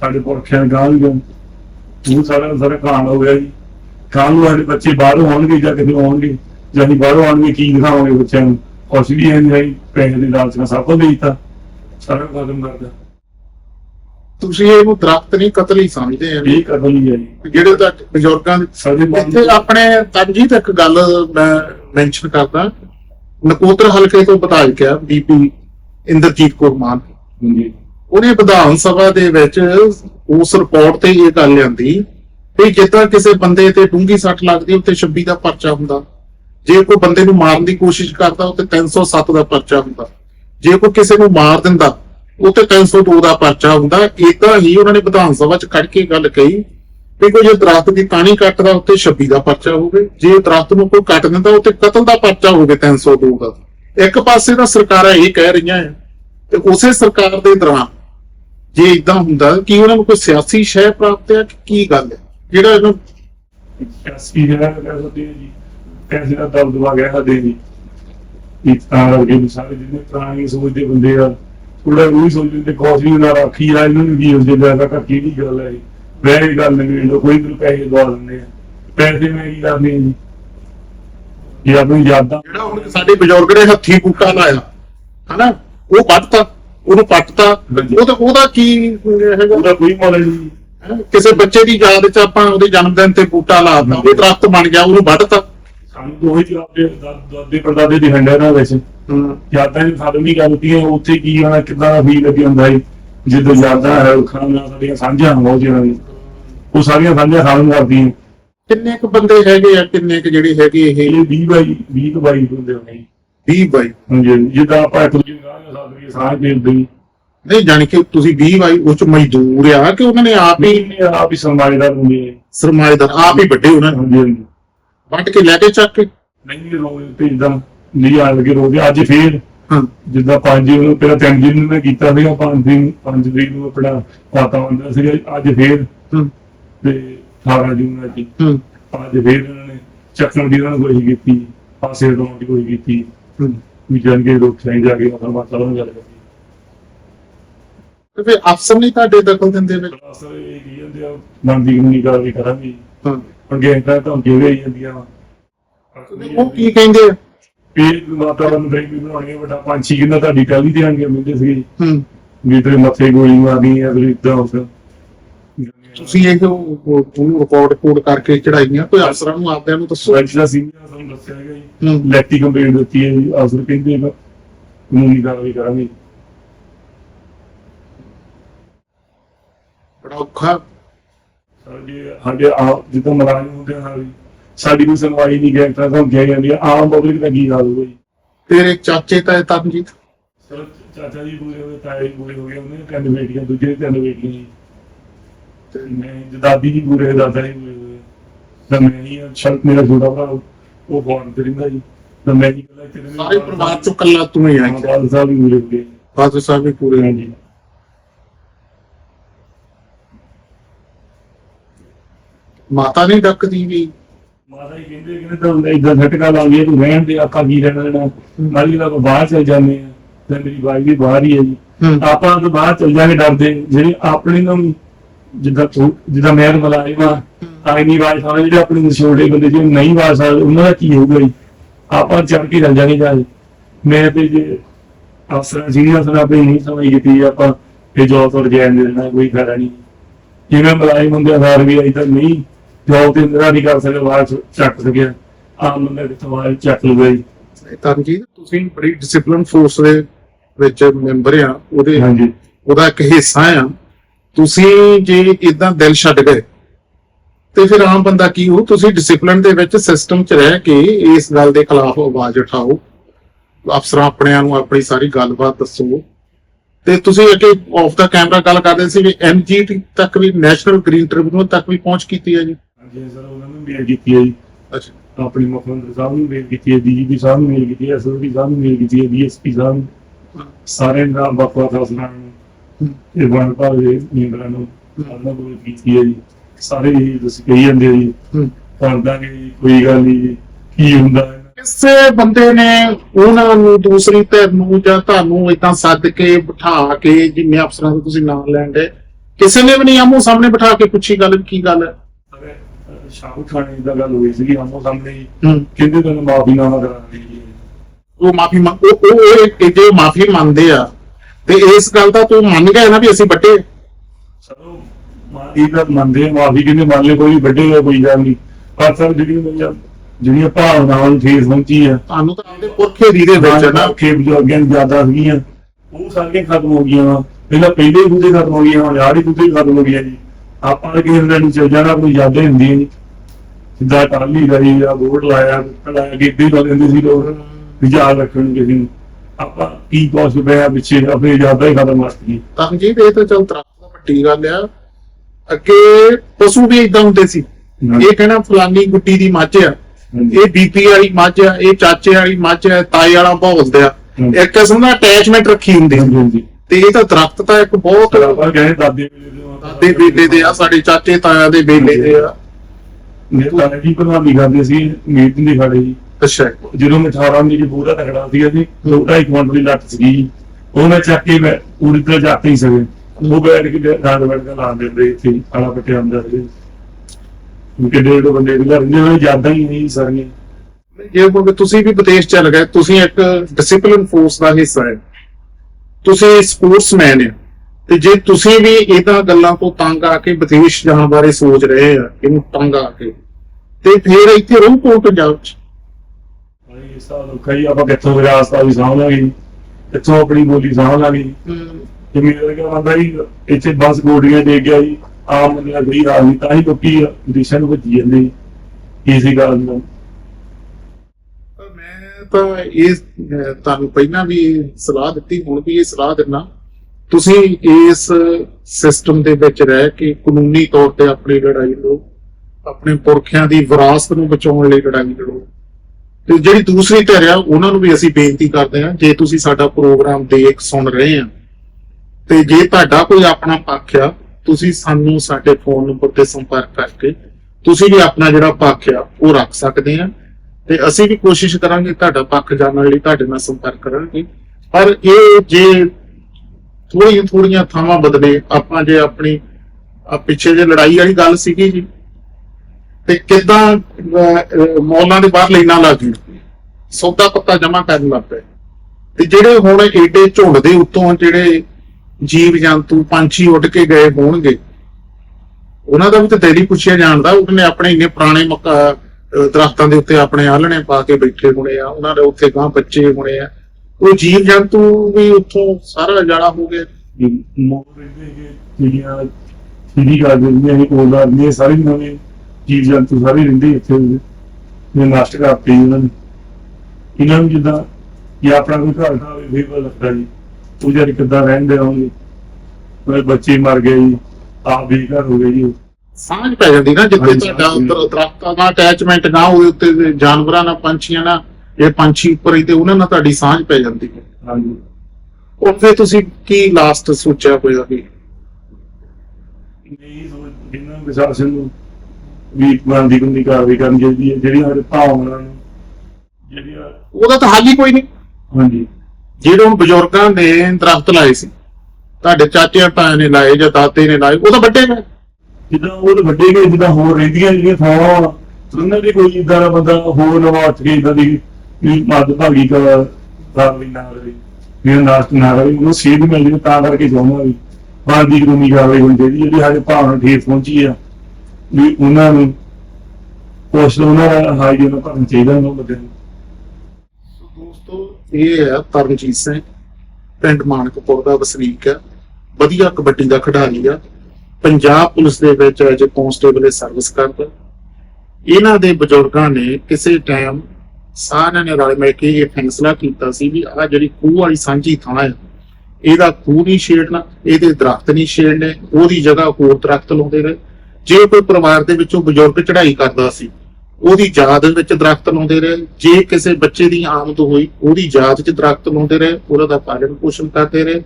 ਸਾਡੇ ਪੁਰਖਿਆਂ ਗਾਂ ਵੀ ਗਏ ਉਹ ਸਾਰਾ ਦਾ ਸਾਰਾ ਕਾਂਡ ਹੋ ਗਿਆ ਜੀ। ਕੱਲ ਨੂੰ ਸਾਡੇ ਬੱਚੇ ਬਾਹਰੋਂ ਆਉਣਗੇ ਜਾਂ ਕਿਤੇ ਆਉਣਗੇ ਜਾਂ ਅਸੀਂ ਬਾਹਰੋਂ ਆਉਣਗੇ ਕੀ ਦਿਖਾਵਾਂਗੇ ਬੱਚਿਆਂ ਨੂੰ? ਕੁਛ ਵੀ ਹੈ ਨਹੀਂ ਪੈਸੇ ਦੇ ਲਾਲਚ ਸਭ ਕੁਝ ਵੇਚਤਾ ਸਾਰਾ ਖਤਮ ਕਰਦਾ ਤੁਸੀਂ ਇਹਨੂੰ ਦਰਖਤ ਨਹੀਂ ਕਤਲ ਹੀ ਸਮਝਦੇ ਆ। ਇਹ ਕਦਮ ਹੀ ਹੈ ਜੀ। ਜਿਹੜੇ ਤਾਂ ਬਜ਼ੁਰਗਾਂ ਦੇ ਸਾਡੇ ਮਨ ਇੱਥੇ ਆਪਣੇ ਤਨਜੀਤ ਇੱਕ ਗੱਲ ਮੈਂ ਮੈਂਸ਼ਨ ਕਰਦਾ। ਨਕੋਦਰ ਹਲਕੇ ਤੋਂ ਵਿਧਾਇਕ ਆ ਬੀਪੀ ਇੰਦਰਜੀਤ ਕੌਰ ਮਾਨ। ਹਾਂਜੀ। ਉਹਨੇ ਵਿਧਾਨ ਸਭਾ ਦੇ ਵਿੱਚ ਉਸ ਰਿਪੋਰਟ ਤੇ ਇਹ ਗੱਲ ਲਿਆਂਦੀ ਵੀ ਜਿੱਦਾਂ ਕਿਸੇ ਬੰਦੇ ਤੇ ਡੂੰਗੀ ਸੱਟ ਲੱਗਦੀ ਉੱਤੇ 26 ਦਾ ਪਰਚਾ ਹੁੰਦਾ। ਜੇ ਕੋਈ ਬੰਦੇ ਨੂੰ ਮਾਰਨ ਦੀ ਕੋਸ਼ਿਸ਼ ਕਰਦਾ ਉੱਤੇ 307 ਦਾ ਪਰਚਾ ਹੁੰਦਾ। ਜੇ ਕੋਈ ਕਿਸੇ ਨੂੰ ਮਾਰ ਦਿੰਦਾ ਉੱਤੇ 302 ਦਾ ਪਰਚਾ ਹੁੰਦਾ। ਇਦਾਂ ਹੀ ਉਹਨਾਂ ਨੇ ਵਿਧਾਨ ਸਭਾ 'ਚ ਕੱਢ ਕੇ ਗੱਲ ਕਹੀ ਵੀ ਕੋਈ ਜੇ ਦਰਖਤ ਦੀ ਟਾਹਣੀ ਕੱਟਦਾ ਉੱਤੇ 26 ਦਾ ਪਰਚਾ ਹੋਵੇ। ਜੇ ਦਰਖਤ ਨੂੰ ਕੋਈ ਕੱਟ ਦਿੰਦਾ ਉੱਤੇ ਕਤਲ ਦਾ ਪਰਚਾ ਹੋਵੇ 302 ਦਾ ਇੱਕ ਪਾਸੇ ਤਾਂ ਸਰਕਾਰਾਂ ਇਹ ਕਹਿ ਰਹੀਆਂ ਆ ਤੇ ਉਸੇ ਸਰਕਾਰ ਦੇ ਦੌਰਾਨ ਜੇ ਇਦਾਂ ਹੁੰਦਾ, ਕਿ ਉਹਨਾਂ ਨੂੰ ਕੋਈ ਸਿਆਸੀ ਸ਼ੈ ਪ੍ਰਾਪਤ ਹੈ ਕਿ ਕੀ ਗੱਲ ਹੈ? ਜਿਹੜਾ ਇਹਨੂੰ ਐਸਪੀ ਜਿਹੜਾ ਜੀ। ਪੈਸੇ ਦਾ ਦਬਦਬਾ ਗਿਆ ਸਾਡੇ ਜੀ ਇਸ ਤਾਂ ਕਰਕੇ ਵੀ ਸਾਰੇ ਜਿੰਨੇ ਪੁਰਾਣੀ ਸੋਚਦੇ ਬੰਦੇ ਆ ਥੋੜਾ ਉਹ ਵੀ ਸੋਚਦੇ ਤੇ ਕੁਛ ਵੀ ਨਾ ਰੱਖੀ ਆ ਇਹਨਾਂ ਨੂੰ ਵੀ ਉਸ ਦੇ ਦਾ ਤਾਂ ਕਿਹੜੀ ਗੱਲ ਹੈ ਵੈ ਇਹ ਗੱਲ ਨਹੀਂ ਵੀ ਕੋਈ ਨੂੰ ਪੈਸੇ ਦਵਾ ਦਿੰਦੇ ਆ। ਪੈਸੇ ਮੈਂ ਕੀ ਕਰਨੇ ਜੀ? ਇਹ ਆਪਣੀ ਯਾਦਾਂ ਜਿਹੜਾ ਹੁਣ ਸਾਡੇ ਬਜ਼ੁਰਗ ਨੇ ਹੱਥੀ ਬੂਟਾ ਲਾਇਆ ਹਨਾ? ਉਹ ਵੱਢਤਾ ਉਹਨੂੰ ਪੱਟਤਾ। ਉਹ ਤਾਂ ਉਹਦਾ ਕੀ ਹੈਗਾ? ਉਹਦਾ ਕੋਈ ਮੁੱਲ ਨਹੀਂ? ਕਿਸੇ ਬੱਚੇ ਦੀ ਯਾਦ 'ਚ ਆਪਾਂ ਉਹਦੇ ਜਨਮ ਦਿਨ ਤੇ ਬੂਟਾ ਲਾਤਾ ਉਹ ਦਰਖਤ ਬਣ ਗਿਆ ਉਹਨੂੰ ਵੱਢਤਾ। ਸਾਨੂੰ ਤਾਂ ਉਹੀ ਜਵਾਬ ਦੇ ਦਾਦੇ ਪਰਦਾਦੇ ਦੀ ਹੰਡਿਆ ਨਾ ਵਿੱਚ ਯਾਦਾਂ ਦੀ ਸਾਨੂੰ ਵੀ ਗੱਲ ਕੀ ਹੈ ਉੱਥੇ ਕੀ ਹੋਣਾ ਕਿੱਦਾਂ ਦਾ ਫੀਲ ਲੱਗੀ ਹੁੰਦਾ ਹੈ ਜਦੋਂ ਯਾਦਾਂ ਹੈ ਉਹ ਖਾਣਾ ਸਾਡੀਆਂ ਸਾਂਝਾਂ ਹੋ ਜਿਹੜਾਂ ਦੀ ਉਹ ਸਾਰੀਆਂ ਸਾਂਝਾਂ ਸਾਨੂੰ ਕਰਦੀਆਂ। ਕਿੰਨੇ ਕੁ ਬੰਦੇ ਹੈਗੇ ਆ ਕਿੰਨੇ ਕੁ ਜਿਹੜੇ ਹੈਗੇ ਇਹ? ਇਹ 20 ਬਾਈ 20 ਤੋਂ ਬਾਈ ਹੁੰਦੇ ਹੋਣੇ 20 ਬਾਈ। ਹਾਂਜੀ ਜਿੱਦਾਂ ਆਪਾਂ ਇੱਕ ਦੂਜੇ ਨਾਲ ਸਾਡੀ ਸਾਂਝ ਦੇ ਦਿੰਦੇ ਨਹੀਂ ਜਾਣੀ ਕਿ ਤੁਸੀਂ 20 ਬਾਈ ਉਸ ਚ ਮਜ਼ਦੂਰ ਆ ਕਿ ਉਹਨਾਂ ਨੇ ਆਪ ਹੀ ਆਪ ਹੀ ਸਰਮਾਏਦਾਰ ਹੁੰਦੇ ਨੇ ਸਰਮਾਏਦਾਰ ਆਪ ਹੀ ਵੱਡੇ ਉਹਨਾਂ ਨੇ? ਵੱਢ ਕੇ ਲੈ ਕੇ ਚੱਕ ਕੇ। ਨਹੀਂ ਰੋਜ਼ ਤੇ ਇਦਾਂ ਨਹੀਂ ਆਣ ਲੱਗੇ ਰੋਜ਼ ਅੱਜ ਫੇਰ ਹਾਂ। ਜਿੱਦਾਂ ਪੰਜ ਨੂੰ ਪਹਿਲਾਂ ਤਿੰਨ ਦਿਨ ਨੂੰ ਮੈਂ ਕੀਤਾ ਸੀਗਾ ਪੰਜ ਦਿਨ ਪੰਜ ਦਿਨ ਨੂੰ ਆਪਣਾ ਵਾਤਾਵਰਨ ਦਾ ਸੀਗਾ ਅੱਜ ਫੇਰ ਹੂੰ। ਤੇ 18 ਜੂਨ ਨੂੰ ਅੱਜ ਹੂੰ। ਅੱਜ ਫੇਰ ਇਹਨਾਂ ਨੇ ਚੱਕਣ ਦੀ ਉਹਨਾਂ ਨੂੰ ਕੋਸ਼ਿਸ਼ ਕੀਤੀ ਪਾਸੇ ਹਟਾਉਣ ਦੀ ਕੋਸ਼ਿਸ਼ ਕੀਤੀ। ਹੂੰ। ਵੀ ਜਾਣ ਕੇ ਰੋਕ ਸਾਈਂ ਜਾ ਕੇ ਮਤਲਬ ਵਾਤਾਵਰਨ ਨਾਲ ਗੱਲ ਕਰਦੀ ਤੇ ਫਿਰ ਅਫਸਰ ਨਹੀਂ ਤੁਹਾਡੇ ਦਖਲ ਦਿੰਦੇ ਵਿੱਚ ਅਸਰ ਇਹ ਕੀ ਜਾਂਦੇ ਆ ਬੰਦੀ ਕਾਨੂੰਨੀ ਕਾਰਵਾਈ ਕਰਾਂਗੇ। ਹਾਂ। ਤਾਂ ਧਮਕੀਆਂ ਵੀ ਆਈ ਜਾਂਦੀਆਂ ਵਾ। ਉਹ ਕੀ ਕਹਿੰਦੇ ਆ? ਇਹ ਵਾਤਾਵਰਨ ਦੇ ਵੀ ਬਣਾਉਣੀ ਵੱਡਾ ਪੰਛੀ ਕਿੰਨਾ ਤੁਹਾਡੀ ਟੈਲੀ ਤੇ ਆਣ ਕੇ ਮਿਲਦੇ ਸੀ ਹੂੰ। ਵੀ ਤੇਰੇ ਮੱਥੇ ਗੋਲੀ ਮਾਰਨੀ ਹੈ ਫਿਰ ਇਦਾਂ ਹੋ ਗਿਆ। ਤੁਸੀਂ ਇਹ ਉਹ- ਉਹਨੂੰ ਰਿਪੋਰਟ ਕੋਡ ਕਰਕੇ ਚੜਾਈਆਂ ਕੋਈ ਅਫਸਰਾਂ ਨੂੰ ਆਪਦਿਆਂ ਨੂੰ ਦੱਸੋ। ਸਵੈਚ ਦਾ ਸੀਨੀਅਰ ਤੁਹਾਨੂੰ ਦੱਸਿਆ ਹੈਗਾ ਜੀ। ਹੂੰ। ਲੈਕਟੀ ਕੰਪਲੇਂਟ ਦਿੱਤੀ ਹੈ ਜੀ ਅਫਸਰ ਕਹਿੰਦੇ ਨੇ ਕਾਨੂੰਨੀ ਕਾਰਵਾਈ ਕਰਾਂਗੇ। ਬੜਾ ਔਖਾ ਸਾਡੇ ਸਾਡੇ ਆ ਜਿੱਦਾਂ ਮਲਾਜ਼ਮ ਹੁੰਦੇ ਆ ਸਾਡੀ ਕੋਈ ਸੁਣਵਾਈ ਨਹੀਂ ਗਿਆ ਤਾਂ ਸਾਨੂੰ ਕਿਹਾ ਜਾਂਦੀ ਆਮ ਪਬਲਿਕ ਦਾ ਕੀ ਹਾਲ ਜੀ ਤੇਰੇ ਚਾਚੇ ਤਾਏ ਤਰਨਜੀਤ? ਸਰ ਚਾਚਾ ਜੀ ਪੂਰੇ ਹੋਏ ਤਾਏ ਜੀ ਪੂਰੇ ਹੋ ਗਏ। ਉਹਨੇ ਤਿੰਨ ਬੇਟੀਆਂ ਦੂਜੇ ਤਿੰਨ ਬੇਟੀਆਂ ਜੀ। ਤੇ ਮੈਂ ਦਾਦੀ ਜੀ ਪੂਰੇ ਦਾਦਾ ਜੀ ਪੂਰੇ ਹੋਏ। ਤਾਂ ਮੈਂ ਹੀ ਸ਼ਰਤ ਮੇਰਾ ਛੋਟਾ ਭਰਾ ਉਹ ਤੇ ਰਹਿੰਦਾ ਜੀ। ਤਾਂ ਮੈਂ ਜੀ ਕੱਲਾ ਇੱਥੇ ਰਹਿੰਦਾ। ਸਾਰੇ ਪਰਿਵਾਰ ਚੋਂ ਕੱਲਾ ਤੂੰ ਹੀ ਹਾਂ, ਆਇਆ ਬਾਦਲ ਸਾਹਿਬ ਵੀ ਪੂਰੇ ਹੋ ਗਏ। ਫਾਦਰ ਸਾਹਿਬ ਵੀ ਪੂਰੇ ਹਾਂ ਜੀ ਮਾਤਾ ਨਹੀਂ ਡੱਕਦੀ ਵੀ। ਮਾਤਾ ਜੀ ਕਹਿੰਦੇ ਕਿ ਤਾਂ ਇਦਾਂ ਝਟਕਾ ਲਾਉਂਦੀ ਹੈ ਤੂੰ ਰਹਿਣ ਦੇ ਆਪਾਂ ਕੀ ਰਹਿਣਾ ਦੇਣਾ ਨਾਲੀ ਦਾ ਬਾਹਰ ਚਲ ਜਾਂਦੇ ਆ ਤੇ ਮੇਰੀ ਬਾਈ ਵੀ ਬਾਹਰ ਹੀ ਹੈ ਜੀ। ਆਪਾਂ ਤਾਂ ਬਾਹਰ ਚਲ ਜਾਗੇ ਡਰਦੇ। ਜਿਹੜੇ ਆਪਣੇ ਨੂੰ ਜਿੱਦਾਂ ਤੂੰ ਜਿੱਦਾਂ ਮੈਂ ਮਲਾਈ ਮਾ ਆਈ ਨਹੀਂ ਬਾਈ ਸਾਰੇ ਜਿਹੜੇ ਆਪਣੇ ਛੋਟੇ ਬੰਦੇ ਜਿਹੜੇ ਨਹੀਂ ਬਾਹਰ ਸਕਦੇ ਉਹਨਾਂ ਦਾ ਕੀ ਹੋਊਗਾ ਜੀ? ਆਪਾਂ ਚੜ ਕੇ ਚੱਲ ਜਾਗੇ ਜਾ ਮੈਂ ਤੇ ਜੇ ਅਫਸਰਾਂ ਸੀਨੀਅਰ ਅਫਸਰ ਆਪਣੀ ਨਹੀਂ ਸਮਝ ਕੀਤੀ ਆਪਾਂ ਇਹ ਜੋਬ ਤੋਂ ਦੇ ਦੇਣਾ ਕੋਈ ਫਾਇਦਾ ਨਹੀਂ। ਜਿਵੇਂ ਮਲਾਈ ਹੁੰਦੇ ਆ ਵੀ ਇਦਾਂ ਨਹੀਂ। ਜੋਬ ਤੇ ਮੇਰਾ ਨਹੀਂ ਕਰ ਬਾਹਰ ਚ- ਚੱਕ ਸਕਿਆ ਆਮ ਬੰਦਾ ਕਿੱਥੋਂ ਬਾਹਰ ਚੱਕ ਲੂਗਾ ਜੀ ਤਰਨਜੀਤ ਤੁਸੀਂ ਬੜੀ ਡਿਸਪਲਿਨ ਫੋਰਸ ਦੇ ਵਿੱਚ ਮੈਂਬਰ ਆ ਉਹਦੇ ਹਾਂਜੀ। ਉਹਦਾ ਇੱਕ ਹਿੱਸਾ ਆ। ਤੁਸੀਂ ਜੇ ਇਦਾਂ ਦਿਲ ਛੱਡ ਗਏ ਤੇ ਫਿਰ ਆਮ ਬੰਦਾ ਕੀ ਹੋ ਤੁਸੀਂ ਡਿਸਪਲਿਨ ਦੇ ਵਿੱਚ ਸਿਸਟਮ 'ਚ ਰਹਿ ਕੇ ਇਸ ਗੱਲ ਦੇ ਖਿਲਾਫ ਆਵਾਜ਼ ਉਠਾਓ। ਅਫਸਰਾਂ ਆਪਣਿਆਂ ਨੂੰ ਆਪਣੀ ਸਾਰੀ ਗੱਲਬਾਤ ਦੱਸੋ। ਤੇ ਤੁਸੀਂ ਅੱਗੇ ਆਫ ਦਾ ਕੈਮਰਾ ਗੱਲ ਕਰਦੇ ਸੀ ਵੀ ਐਨਜੀਟੀ ਤੱਕ ਵੀ ਨੈਸ਼ਨਲ ਗ੍ਰੀਨ ਟ੍ਰਿਬਿਊਨਲ ਤੱਕ ਵੀ ਪਹੁੰਚ ਕੀਤੀ ਹੈ ਜੀ। ਹਾਂਜੀ ਸਰ ਉਹਨਾਂ ਨੂੰ ਮੇਲ ਕੀਤੀ ਹੈ ਜੀ। ਅੱਛਾ। ਆਪਣੀ ਮੁੱਖ ਮੰਤਰੀ ਸਾਹਿਬ ਨੂੰ ਮੇਲ ਕੀਤੀ ਹੈ ਡੀਜੀਪੀ ਸਾਹਿਬ ਨੂੰ ਮੇਲ ਕੀਤੀ ਹੈ ਐਸਐਸਪੀ ਸਾਹਿਬ ਨੂੰ ਮੇਲ ਕੀਤੀ ਹੈ ਡੀਐਸਪੀ ਸਾਹਿਬ ਨੂੰ। ਸਾਰੇ ਨਾਲ ਵੱਖ ਵੱਖ ਅਫਸਰਾਂ ਨੂੰ ਇਹ ਵਨ ਭਾਗ ਦੇ ਮੈਂਬਰਾਂ ਨੂੰ ਉਹਨਾਂ ਕੋਲ ਕੀਤੀ ਹੈ ਜੀ। ਸਾਰੇ ਹੀ ਤੁਸੀਂ ਕਹੀ ਜਾਂਦੇ ਆ ਜੀ। ਹੂੰ। ਕਰ ਦਾਂਗੇ ਜੀ, ਕੋਈ ਗੱਲ ਨਹੀਂ ਜੀ। ਕੀ ਹੁੰਦਾ ਹੈ? ਕਿਸੇ ਬੰਦੇ ਨੇ ਉਹਨਾਂ ਨੂੰ ਦੂਸਰੀ ਧਿਰ ਨੂੰ ਜਾਂ ਤੁਹਾਨੂੰ ਇਦਾਂ ਸੱਦ ਕੇ ਬਿਠਾ ਕੇ ਜਿੰਨੇ ਅਫਸਰਾਂ ਦੇ ਤੁਸੀਂ ਨਾਮ ਲੈਂਦੇ ਕਿਸੇ ਨੇ ਵੀ ਨਹੀਂ ਆਮੋ ਸਾਹਮਣੇ ਬਿਠਾ ਕੇ ਪੁੱਛੀ ਗੱਲ ਵੀ ਕੀ ਗੱਲ ਹੈ? ਸ਼ਾਹੂ ਦਾ ਗੱਲ ਹੋਈ ਸੀਗੀ ਆਮੋ ਸਾਹਮਣੇ ਹੀ। ਹੂੰ ਕਹਿੰਦੇ ਤੁਹਾਨੂੰ ਮਾਫੀਨਾਮਾ ਕਰਾਂਗੇ ਜੀ ਉਹ ਮਾਫੀ ਉਹ ਉਹ ਉਹ ਇਹ ਜੇ ਮਾਫੀ ਮੰਗਦੇ ਆ ਤੇ ਇਸ ਗੱਲ ਦਾ ਤੂੰ ਮੰਨ ਗਿਆ ਨਾ ਵੀ ਅਸੀਂ ਵੱਡੇ? ਸਭ ਮਾਫੀ ਦਾ ਮੰਨਦੇ ਮਾਫੀ ਕਹਿੰਦੇ ਮੰਨ ਲੈ ਕੋਈ ਵੱਡੇ ਹੋਇਆ ਕੋਈ ਗੱਲ ਨਹੀਂ। ਪਰ ਸਰ ਜਿਹੜੀ ਜਿਹੜੀਆਂ ਭਾਵਨਾਵਾਂ ਨੂੰ ਠੇਸ ਪਹੁੰਚੀ ਆ ਤੁਹਾਨੂੰ ਤਾਂ ਆਪਦੇ ਪੁਰਖੇ ਦੀ ਦੇ ਵਿੱਚ ਨਾ। ਖੇਪ ਜੋ ਅੱਗੇ ਜ਼ਿਆਦਾ ਸੀਗੀਆਂ। ਉਹ ਸਾਰੀਆਂ ਖਤਮ ਹੋ ਗਈਆਂ ਪਹਿਲਾਂ ਪਹਿਲੇ ਹੀ ਖਤਮ ਹੋ ਗਈਆਂ ਹੁਣ ਯਾਰ ਹੀ ਦੂਜੇ ਖਤਮ ਹੋ ਗਈਆਂ ਜੀ। ਆਪਾਂ ਕਿਸੇ ਦਿਨ ਚੱਲ ਜਾਣਾ ਕੋਈ ਯਾਦਾਂ ਹੁੰਦੀਆਂ ਨਹੀਂ ਸਿੱਧਾ ਟਾਲੀ ਗਈ ਆ ਬੋਰਡ ਲਾਇਆ ਲਾਇਆ ਗਿੱਦੀ ਲਾ ਦਿੰਦੇ ਸੀ ਲੋਕ ਵੀ ਯਾਦ ਰੱਖਣ ਕਿਸੇ ਨੂੰ ਆਪਾਂ ਕੀ ਕੁਛ ਪਿਆ ਪਿੱਛੇ ਆਪਣੀ ਯਾਦਾਂ ਹੀ ਖਤਮ ਕਰਤੀ ਤਾਂ ਜੀ ਇਹ ਤਾਂ ਚਲ ਤਰਾ ਵੱਡੀ ਗੱਲ ਆ। ਅੱਗੇ ਪਸ਼ੂ ਵੀ ਇਦਾਂ ਹੁੰਦੇ ਸੀ। ਇਹ ਕਹਿਣਾ ਫਲਾਨੀ ਗੁੱਟੀ ਦੀ ਮੱਝ ਆ। ਇਹ ਬੀਪੀ ਵਾਲੀ ਮੱਝ ਆ ਇਹ ਚਾਚੇ ਵਾਲੀ ਮੱਝ ਆ ਤਾਏ ਵਾਲਾ ਬੋਲਦੇ ਆ। ਇੱਕ ਕਿਸਮ ਦਾ ਅਟੈਚਮੈਂਟ ਰੱਖੀ ਹੁੰਦੀ ਸੀ। ਹਾਂਜੀ ਤੇ ਇਹ ਤਾਂ ਦਰਖਤ ਤਾਂ ਇੱਕ ਬਹੁਤ ਦਾਦੇ ਦੇ ਬੇਲੇ ਦੇ ਆ ਸਾਡੇ ਚਾਚੇ ਤਾਇਆ ਦੇ ਬੇਲੇ ਦੇ ਆ। ਮੇਰੇ ਤਾਂ ਜੀ ਪ੍ਰਧਾਨੀ ਕਰਦੇ ਸੀ ਮੀਟ ਨਹੀਂ ਖਾੜੇ ਜੀ। ਅੱਛਾ। ਜਦੋਂ ਮੈਂ 18 ਦੀ ਜੀ ਪੂਰਾ ਤਕੜਾ ਸੀਗਾ ਜੀ ਦੋ ਢਾਈ ਕੁਇੰਟਲ ਦੀ ਲੱਟ ਸੀਗੀ ਉਹ ਮੈਂ ਚੱਕ ਕੇ ਮੈਂ ਪੂਰੀ ਤਰ੍ਹਾਂ ਚੱਕ ਨਹੀਂ ਸਕੇ ਉਹ ਬੈਠ ਕੇ ਗਾਂਡ ਬੈਠ ਕੇ ਲਾ ਦਿੰਦੇ ਇੱਥੇ ਆਲਾ ਪੱਟੇ ਅੰਦਰ ਦੇ ਕਿੱਡੇ ਦੇ ਬੰਦੇ ਦੀ ਲੜਨੇ ਨਾਲ ਜ਼ਿਆਦਾ ਹੀ ਨਹੀਂ ਸਰਨੇ ਜੇ ਕਿਉਂਕਿ ਤੁਸੀਂ ਵੀ ਵਿਦੇਸ਼ ਚੱਲ ਗਏ ਤੁਸੀਂ ਇੱਕ ਡਿਸਪਲਿਨ ਫੋਰਸ ਦਾ ਹਿੱਸਾ ਹੈ। ਤੁਸੀਂ ਸਪੋਰਟਸਮੈਨ ਹੈ ਤੇ ਜੇ ਤੁਸੀਂ ਵੀ ਇਹਦਾ ਗੱਲਾਂ ਤੋਂ ਤੰਗ ਆ ਕੇ ਵਿਦੇਸ਼ ਜਾਣ ਬਾਰੇ ਸੋਚ ਰਹੇ ਆ ਇਹਨੂੰ ਤੰਗ ਆ ਕੇ। ਤੇ ਫਿਰ ਇੱਥੇ ਰਹੋ ਕੋਲ ਪੰਜਾਬ ਚ। ਭਾਈ ਸਾਲ ਕਈ ਆਪਾਂ ਕਿੱਥੋਂ ਵਿਰਾਸਤ ਆ ਵੀ ਸਾਂਭ ਲਾਂਗੇ ਕਿੱਥੋਂ ਆਪਣੀ ਬੋਲੀ ਸਾਂਭ ਲਾਂਗੇ ਤੇ ਮੇਰੇ ਵਰਗਾ ਬੰਦਾ ਹੀ ਇੱਥੇ ਬਸ ਗੋਡੀਆਂ ਦੇ ਗਿਆ ਜੀ ਆਮ ਬੰਦਾ ਗਈ ਹਾਲ ਨਹੀਂ ਤਾਂ ਹੀ ਲੋਕੀ ਵਿਦੇਸ਼ਾਂ ਨੂੰ ਭੱਜੀ ਜਾਂਦੇ ਜੀ। ਇਸੇ ਗੱਲ ਪਰ ਮੈਂ ਤਾਂ ਇਹ ਤੁਹਾਨੂੰ ਪਹਿਲਾਂ ਵੀ ਸਲਾਹ ਦਿੱਤੀ ਹੁਣ ਵੀ ਇਹ ਸਲਾਹ ਦਿੰਦਾ। ਤੁਸੀਂ ਇਸ ਸਿਸਟਮ ਦੇ ਵਿੱਚ ਰਹਿ ਕੇ ਕਾਨੂੰਨੀ ਤੌਰ ਤੇ ਆਪਣੀ ਲੜਾਈ ਲੜੋ। ਆਪਣੇ ਪੁਰਖਿਆਂ ਦੀ ਵਿਰਾਸਤ ਨੂੰ ਬਚਾਉਣ ਲਈ ਲੜਾਈ ਲੜੋ। ਤੇ ਜਿਹੜੀ ਦੂਸਰੀ ਧਿਰ ਆ, ਉਹਨਾਂ ਨੂੰ ਵੀ ਅਸੀਂ ਬੇਨਤੀ ਕਰਦੇ ਹਾਂ, ਜੇ ਤੁਸੀਂ ਸਾਡਾ ਪ੍ਰੋਗਰਾਮ ਦੇਖ, ਸੁਣ ਰਹੇ ਆ, ਤੇ ਜੇ ਤੁਹਾਡਾ ਕੋਈ ਆਪਣਾ ਪੱਖ ਆ, ਤੁਸੀਂ ਸਾਨੂੰ ਸਾਡੇ ਫੋਨ ਨੰਬਰ ਤੇ ਸੰਪਰਕ ਕਰਕੇ ਤੁਸੀਂ ਵੀ ਆਪਣਾ ਜਿਹੜਾ ਪੱਖ ਆ, ਉਹ ਰੱਖ ਸਕਦੇ ਆ। ਤੇ ਅਸੀਂ ਵੀ ਕੋਸ਼ਿਸ਼ ਕਰਾਂਗੇ ਤੁਹਾਡਾ ਪੱਖ ਜਾਣਨ ਲਈ, ਤੁਹਾਡੇ ਨਾਲ ਸੰਪਰਕ ਕਰਾਂਗੇ। ਪਰ ਇਹ ਜੇ ਥੋੜੀਆਂ ਥੋੜੀਆਂ ਥਾਵਾਂ ਬਦਲੇ, ਆਪਾਂ ਜੇ ਆਪਣੀ ਪਿੱਛੇ ਜੇ ਲੜਾਈ ਵਾਲੀ ਗੱਲ ਸੀਗੀ ਜੀ ਤੇ ਕਿਦਾਂ ਮੌਲਾਂ ਦੇ ਬਾਹਰ ਲਾਈਨਾਂ ਲੱਗ ਗਈਆਂ। ਸੌਦਾ ਪੱਤਾ ਜਮਾ ਕਰਨ ਲੱਗ ਪਏ। ਤੇ ਜਿਹੜੇ ਹੁਣ ਏਡੇ ਝੁੰਡ ਦੇ ਉੱਤੋਂ ਜਿਹੜੇ ਜੀਵ ਜੰਤੂ, ਪੰਛੀ ਉੱਡ ਕੇ ਗਏ ਹੋਣਗੇ, ਉਹਨਾਂ ਦਾ ਵੀ ਤਾਂ ਤੇਰੀ ਪੁੱਛਿਆ ਜਾਣਦਾ ਉਹਨੇ ਆਪਣੇ ਇੰਨੇ ਪੁਰਾਣੇ ਦਰਖਤਾਂ ਦੇ ਉੱਤੇ ਆਪਣੇ ਆਲਣੇ ਪਾ ਕੇ ਬੈਠੇ ਹੋਣੇ ਆ। ਉਹਨਾਂ ਦੇ ਉੱਥੇ ਗਾਂ ਬੱਚੇ ਹੋਣੇ ਆ। ਉਹ ਜੀਵ ਜੰਤੂ ਵੀ ਉੱਥੋਂ ਸਾਰਾ ਜਾੜਾ ਹੋ ਗਿਆ। ਮੋਰ ਰਹਿੰਦੇ ਜਿਹੜੀਆਂ ਜਿਹੜੀ ਗੱਲ ਜਿਹੜੀਆਂ ਇਹ ਕੋਲ ਆਦਮੀ ਸਾਰੇ ਨਵੇਂ ਜੀਵ ਜੰਤੂ ਸਾਰੇ ਰਹਿੰਦੇ ਇੱਥੇ ਇਹ ਨਸ਼ਟ ਕਰਤੇ ਜੀ ਉਹਨਾਂ ਨੇ। ਇਹਨਾਂ ਨੂੰ ਜਿੱਦਾਂ ਕਿ ਆਪਣਾ ਕੋਈ ਘਰ ਦਾ ਹੋਵੇ ਵੀ ਲੱਗਦਾ ਜੀ ਜਿਹੜੀ ਕਿੱਦਾਂ ਰਹਿੰਦੇ ਹੋਣਗੇ। ਮੇਰੇ ਬੱਚੇ ਮਰ ਗਏ ਜੀ ਆਪ ਵੀ ਘਰ ਹੋ ਗਏ ਜੀ। ਸਾਂਝ ਪੈ ਜਾਂਦੀ ਨਾ ਜਿੱਥੇ ਤੁਹਾਡਾ। ਉੱਧਰ ਦਰਖਤਾਂ ਦਾ ਅਟੈਚਮੈਂਟ ਨਾ ਹੋਵੇ ਉੱਤੇ ਜਾਨਵਰਾਂ ਨਾਲ ਪੰਛੀਆਂ ਨਾਲ ਇਹ ਪੰਛੀ ਉੱਪਰ ਹੀ ਤੇ ਉਹਨਾਂ ਨਾਲ ਤੁਹਾਡੀ ਸਾਂਝ ਪੈ ਜਾਂਦੀ ਹੈ। ਹਾਂਜੀ। ਫਿਰ ਤੁਸੀਂ ਕੀ ਲਾਸਟ ਸੋਚਿਆ ਹੋਇਆ ਵੀ ਨਹੀਂ ਸੋ ਜਿੰਨਾਂ ਪ੍ਰਸ਼ਾਸਨ ਨੂੰ ਵੀ ਬੰਦੀ ਗੁੰਦੀ ਕਾਰਵਾਈ ਕਰਨੀ ਚਾਹੀਦੀ ਹੈ ਜਿਹੜੀਆਂ ਸਾਡੇ ਭਾਵਨਾਵਾਂ ਨੂੰ ਜਿਹੜੀਆਂ ਉਹਦਾ ਤਾਂ ਹੱਲ ਹੀ ਕੋਈ ਨਹੀਂ। ਹਾਂਜੀ। ਜਿਹੜੇ ਹੁਣ ਬਜ਼ੁਰਗਾਂ ਨੇ ਦਰਖਤ ਲਾਏ ਸੀ ਤੁਹਾਡੇ ਚਾਚੇ ਤਾਏ ਨੇ ਲਾਏ ਜਾਂ ਦਾਤੇ ਨੇ ਲਾਏ ਉਹ ਤਾਂ ਵੱਡੇ ਨੇ। ਜਿੱਦਾਂ ਉਹ ਤਾਂ ਵੱਡੇ ਗਏ ਜਿੱਦਾਂ ਹੋਰ ਰਹਿੰਦੀਆਂ ਜਿਹੜੀਆਂ ਥਾਵਾਂ ਵਾ, ਉਹਨਾਂ ਦੇ ਕੋਈ ਇਦਾਂ ਦਾ ਬੰਦਾ ਹੋਰ ਨਵਾਂ ਉੱਠ ਕੇ ਇਦਾਂ ਦੀ ਵੀ ਮੱਧ ਭਾਗੀ ਕਾ ਕਾਰਵਾਈ ਨਾ ਕਰੇ ਮੇਰਾ ਨਾਸਤ ਨਾ ਕਰੇ ਉਹਨੂੰ ਸੇਧ ਮਿਲ ਜੇ ਤਾਂ ਕਰਕੇ ਚਾਹੁੰਦਾ ਵੀ ਬੰਦੀ ਕਾਨੂੰਨੀ ਕਾਰਵਾਈ ਹੋਣੀ ਚਾਹੀਦੀ ਜਿਹੜੀ ਸਾਡੇ ਭਾਵਨਾ ਠੇਸ ਪਹੁੰਚੀ ਆ। ਵੀ ਉਹਨਾਂ ਨੂੰ ਕੁਛ ਉਹਨਾਂ ਦਾ ਹਾਈਜਨ ਨੂੰ ਕਰਨਾ ਚਾਹੀਦਾ ਉਹਨਾਂ ਬੰਦੇ ਨੂੰ। ਦੋਸਤੋ, ਇਹ ਹੈ ਤਰਨਜੀਤ ਸਿੰਘ, ਪਿੰਡ ਮਾਨਕਪੁਰ ਦਾ ਵਸਨੀਕ ਹੈ। ਵਧੀਆ ਕਬੱਡੀ ਦਾ ਖਿਡਾਰੀ ਆ। ਪੰਜਾਬ ਪੁਲਿਸ ਦੇ ਵਿੱਚ ਐਜ ਕਨਸਟੇਬਲ ਸਰਵਿਸ ਕਰਦਾ। ਇਹਨਾਂ ਦੇ ਬਜ਼ੁਰਗਾਂ ਨੇ ਕਿਸੇ ਟਾਈਮ ਸਾਰਿਆਂ ਨੇ ਰਲ ਮਿਲ ਕੇ ਇਹ ਫੈਸਲਾ ਕੀਤਾ ਸੀ ਵੀ ਆਹ ਜਿਹੜੀ ਖੂਹ ਵਾਲੀ ਸਾਂਝੀ ਥਾਂ ਹੈ ਇਹਦਾ ਖੂਹ ਨਹੀਂ ਛੇੜਨਾ, ਇਹਦੇ ਦਰਖਤ ਨਹੀਂ ਛੇੜਨੇ, ਉਹਦੀ ਜਗ੍ਹਾ ਹੋਰ ਦਰਖਤ ਲਾਉਂਦੇ ਰਹੇ। ਜੇ ਕੋਈ ਪਰਿਵਾਰ ਦੇ ਵਿੱਚੋਂ ਬਜ਼ੁਰਗ ਚੜ੍ਹਾਈ ਕਰਦਾ ਸੀ, ਉਹਦੀ ਯਾਦ ਵਿੱਚ ਦਰਖਤ ਲਾਉਂਦੇ ਰਹੇ। ਜੇ ਕਿਸੇ ਬੱਚੇ ਦੀ ਆਮਦ ਹੋਈ, ਉਹਦੀ ਯਾਦ 'ਚ ਦਰਖਤ ਲਾਉਂਦੇ ਰਹੇ ਉਹਦਾ ਦਾ ਪਾਲਣ ਪੋਸ਼ਣ ਕਰਦੇ ਰਹੇ।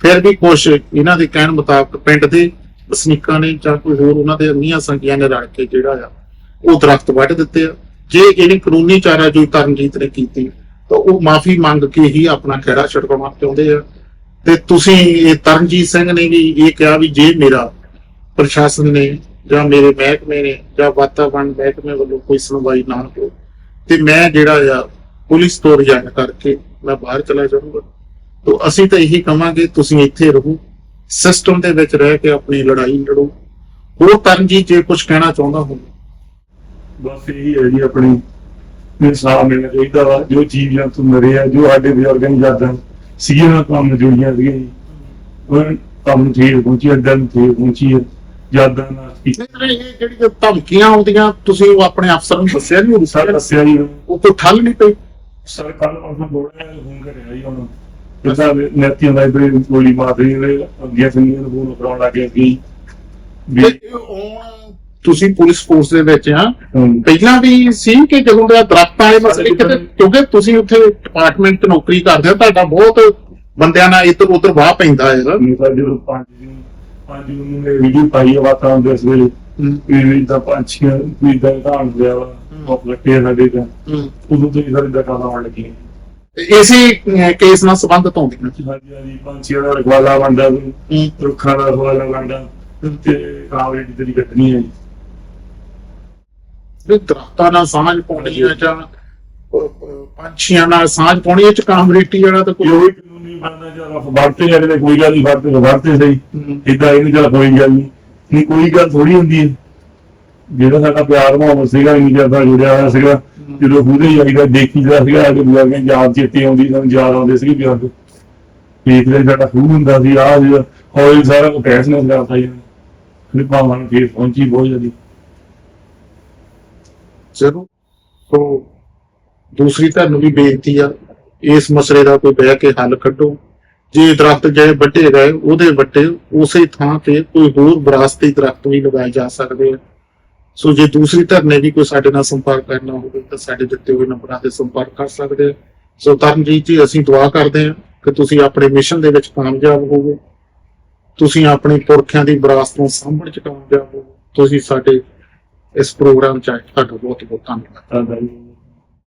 ਫਿਰ ਵੀ ਕੁਝ ਇਹਨਾਂ ਦੇ ਕਹਿਣ ਮੁਤਾਬਕ ਪਿੰਡ ਦੇ ਵਸਨੀਕਾਂ ਨੇ ਜਾਂ ਕੋਈ ਹੋਰ ਉਹਨਾਂ ਦੇ ਅੰਨੀਆਂ ਸੰਗੀਆਂ ਨੇ ਰਲ ਕੇ ਜਿਹੜਾ ਆ, ਉਹ ਦਰਖਤ ਵੱਢ ਦਿੱਤੇ ਆ। ਜੇ ਇਹਨੇ ਕਾਨੂੰਨੀ ਚਾਰਾ ਜੋ ਤਰਨਜੀਤ ਨੇ ਕੀਤੀ, ਤਾਂ ਉਹ ਮਾਫੀ ਮੰਗ ਕੇ ਹੀ ਆਪਣਾ ਖਹਿੜਾ ਛਡਵਾਉਣਾ ਚਾਹੁੰਦੇ ਆ। ਤੇ ਤੁਸੀਂ ਇਹ ਤਰਨਜੀਤ ਸਿੰਘ ਨੇ ਵੀ ਇਹ ਕਿਹਾ ਵੀ ਜੇ ਮੇਰਾ ਪ੍ਰਸ਼ਾਸਨ ਨੇ ਜਾਂ ਮੇਰੇ ਮਹਿਕਮੇ ਨੇ ਜਾਂ ਵਾਤਾਵਰਣ ਮਹਿਕਮੇ ਵੱਲੋਂ ਕੋਈ ਸੁਣਵਾਈ ਨਾ ਹੋ ਤੇ ਮੈਂ ਜਿਹੜਾ ਆ ਪੁਲਿਸ ਤੋਂ ਰਿਜ਼ਾਈਨ ਕਰਕੇ ਮੈਂ ਬਾਹਰ ਚਲਾ ਜਾਊਂਗਾ। ਤੋਂ ਅਸੀਂ ਤਾਂ ਇਹੀ ਕਵਾਂਗੇ, ਤੁਸੀਂ ਇੱਥੇ ਰਹੋ ਸਿਸਟਮ ਦੇ ਵਿੱਚ ਰਹਿ ਕੇ ਆਪਣੀ ਲੜਾਈ ਲੜੋ। ਹੋਰ ਤਰਨਜੀਤ, ਜੇ ਕੁਝ ਕਹਿਣਾ ਚਾਹੁੰਦਾ ਹੋ ਬਸ ਇਹੀ ਹੈ ਜੀ, ਆਪਣੀ ਇਨਸਾਫ ਮਿਲਣਾ ਚਾਹੀਦਾ ਵਾ। ਜੋ ਜੀਵ ਜੰਤੂ ਮਰੇ ਆ, ਜੋ ਸਾਡੇ ਬਜ਼ੁਰਗਾਂ ਦੀ ਯਾਦਾਂ ਸੀਗੀਆਂ, ਕੰਮ ਜੁੜੀਆਂ ਸੀਗੀਆਂ ਜੀ। ਉਹ ਕੰਮ ਠੀਕ ਪਹੁੰਚੀ ਅੱਡਾ ਠੀਕ ਪਹੁੰਚੀ ਹੈ ਯਾਦਾਂ ਨਾਲ ਕੀ ਨਹੀਂ ਨਹੀਂ, ਇਹ ਜਿਹੜੀਆਂ ਧਮਕੀਆਂ ਆਉਂਦੀਆਂ ਤੁਸੀਂ ਉਹ ਆਪਣੇ ਅਫਸਰ ਨੂੰ ਦੱਸਿਆ ਨਹੀਂ ਉਹ ਸਰ? ਦੱਸਿਆ ਜੀ ਉਹ ਕੋਈ ਠੱਲ ਨਹੀਂ ਪਈ? ਸਰ ਕੱਲ ਉਹਨਾਂ ਬੋਲਿਆ ਫੋਨ ਕਰਿਆ ਜੀ ਹੁਣ। ਜਿੱਦਾਂ ਨੈਤੀਆਂ ਦਾ ਇਬਰੇ ਗੋਲੀ ਮਾਰਦੀ ਨੇ ਅੱਗੇ ਸਿੰਘਾਂ ਨੂੰ ਫੋਨ ਕਰਾਉਣ ਲੱਗੇ ਕਿ ਵੀ ਤੇ ਹੁਣ ਤੁਸੀਂ ਪੁਲਿਸ ਫੋਰਸ ਦੇ ਵਿੱਚ ਆ। ਹਮ, ਪਹਿਲਾਂ ਵੀ ਸੀ ਕਿ ਜਦੋਂ ਦਾ ਦਰਖਤਾਂ ਵਾਲੇ ਮਸਲੇ ਸਾਡੇ ਕਿਤੇ ਕਿਉਂਕਿ ਤੁਸੀਂ ਉੱਥੇ ਡਿਪਾਰਟਮੈਂਟ ਨੌਕਰੀ ਕਰਦੇ ਹੋ ਤੁਹਾਡਾ ਬਹੁਤ ਬੰਦਿਆਂ ਨਾਲ ਇੱਧਰ ਉੱਧਰ ਵਾਹ ਪੈਂਦਾ ਹੈ ਸਰ ਜਦੋਂ ਪੰਜ ਦਿਨ ਪੰਜ ਦਿਨ ਨੇ ਵੀਡੀਓ ਪਾਈ ਆ ਵਾਤਾਂ ਦੇ ਇਸ ਵੇਲੇ। ਵੀ ਦਾ ਪੰਛੀਆਂ ਵੀ ਦਾ ਧਾਨ ਲਿਆ ਵਾ ਉਹ ਲੱਗੇ ਸਾਡੇ ਦਾ। ਉਦੋਂ ਤੋਂ ਹੀ ਸਾਰੇ ਦਾ ਕੰਮ ਆਉਣ ਲੱਗੀ ਇਸੇ ਕੇਸ ਨਾਲ ਸੰਬੰਧਤ ਹੁੰਦੀਆਂ ਹਾਂਜੀ ਹਾਂਜੀ ਪੰਛੀਆਂ ਦਾ ਰਖਵਾਲਾ ਬਣਦਾ ਰੁੱਖਾਂ ਦਾ ਰਖਵਾਲਾ ਬਣਦਾ ਤੇ ਕਾਵਰੇ ਦੀ ਤੇਰੀ ਕੱਟਣੀ ਹੈ। ਜੀ ਵੀ ਦਰਖਤਾਂ ਨਾਲ ਸਾਂਝ ਪਾਉਣੀ ਹੈ ਜਾਂ ਪੰਛੀਆਂ ਨਾਲ ਸਾਂਝ ਪਾਉਣੀ ਇਹ ਚ ਕਾਮਰੇਟੀ ਵਾਲਾ ਤਾਂ ਕੋਈ ਵਰਤੇ ਜਾਂਦੇ ਕੋਈ ਗੱਲ ਨਹੀਂ ਵਰਤੇ ਵਰਤੇ ਸਹੀ। ਇਦਾਂ ਇਹ ਨਹੀਂ ਚੱਲ ਕੋਈ ਗੱਲ ਨਹੀਂ ਨਹੀਂ ਕੋਈ ਗੱਲ ਥੋੜੀ ਹੁੰਦੀ ਹੈ। ਜਿਹੜਾ ਸਾਡਾ ਪਿਆਰ ਮੁਹੱਬਤ ਸੀਗਾ ਇੰਨੀ ਜ਼ਿਆਦਾ ਜੁੜਿਆ ਹੋਇਆ ਸੀਗਾ ਜਦੋਂ ਉਹਦੇ ਜਾਈਦਾ ਦੇਖੀ ਜਾਂਦਾ ਸੀਗਾ ਕਿ ਬੁਲਾਗੇ ਯਾਦ ਚੇਤੇ ਆਉਂਦੀ ਸਾਨੂੰ ਯਾਦ ਆਉਂਦੇ ਸੀਗੇ ਪਿਆਰ ਦੇ ਦੇਖਦੇ ਸਾਡਾ ਖੂਹ ਹੁੰਦਾ ਸੀ ਆਹ ਜਿਹੜਾ ਹੌਲੀ ਸਾਰਾ ਕੁਝ ਕੈਸ ਨਾਲ ਕਰਦਾ ਜੀ ਫਿਰ ਭਾਵਾਂ ਨੂੰ ਫੇਰ ਪਹੁੰਚੀ ਬਹੁਤ ਜਲਦੀ। ਜ਼ਰੂਰ ਸੋ ਦੂਸਰੀ ਧਿਰ ਨੂੰ ਵੀ ਬੇਨਤੀ ਆ ਇਸ ਮਸਲੇ ਦਾ ਕੋਈ ਬਹਿ ਕੇ ਹੱਲ ਕੱਢੋ। ਜੇ ਦਰਖਤ ਜਿਹੜੇ ਵੱਡੇ ਗਏ, ਉਹਦੇ ਵੱਟੇ ਉਸੇ ਥਾਂ ਤੇ ਕੋਈ ਹੋਰ ਵਿਰਾਸਤੀ ਦਰਖਤ ਵੀ ਲਗਾਏ ਜਾ ਸਕਦੇ ਆ। ਸੋ ਜੇ ਦੂਸਰੀ ਧਿਰ ਨੇ ਕੋਈ ਸਾਡੇ ਨਾਲ ਸੰਪਰਕ ਕਰਨਾ ਹੋਵੇ, ਤਾਂ ਸਾਡੇ ਦਿੱਤੇ ਹੋਏ ਨੰਬਰਾਂ ਤੇ ਸੰਪਰਕ ਕਰ ਸਕਦੇ ਆ। ਸੋ ਤਰਨਜੀਤ ਜੀ, ਅਸੀਂ ਦੁਆ ਕਰਦੇ ਹਾਂ ਕਿ ਤੁਸੀਂ ਆਪਣੇ ਮਿਸ਼ਨ ਦੇ ਵਿੱਚ ਕਾਮਯਾਬ ਹੋਵੋ। ਤੁਸੀਂ ਆਪਣੇ ਪੁਰਖਿਆਂ ਦੀ ਵਿਰਾਸਤ ਨੂੰ ਸਾਂਭਣ ਚ ਕਾਮਯਾਬ ਹੋਵੋ। ਤੁਸੀਂ ਸਾਡੇ ਇਸ ਪ੍ਰੋਗਰਾਮ ਚ ਤੁਹਾਡਾ ਬਹੁਤ ਬਹੁਤ ਧੰਨਵਾਦ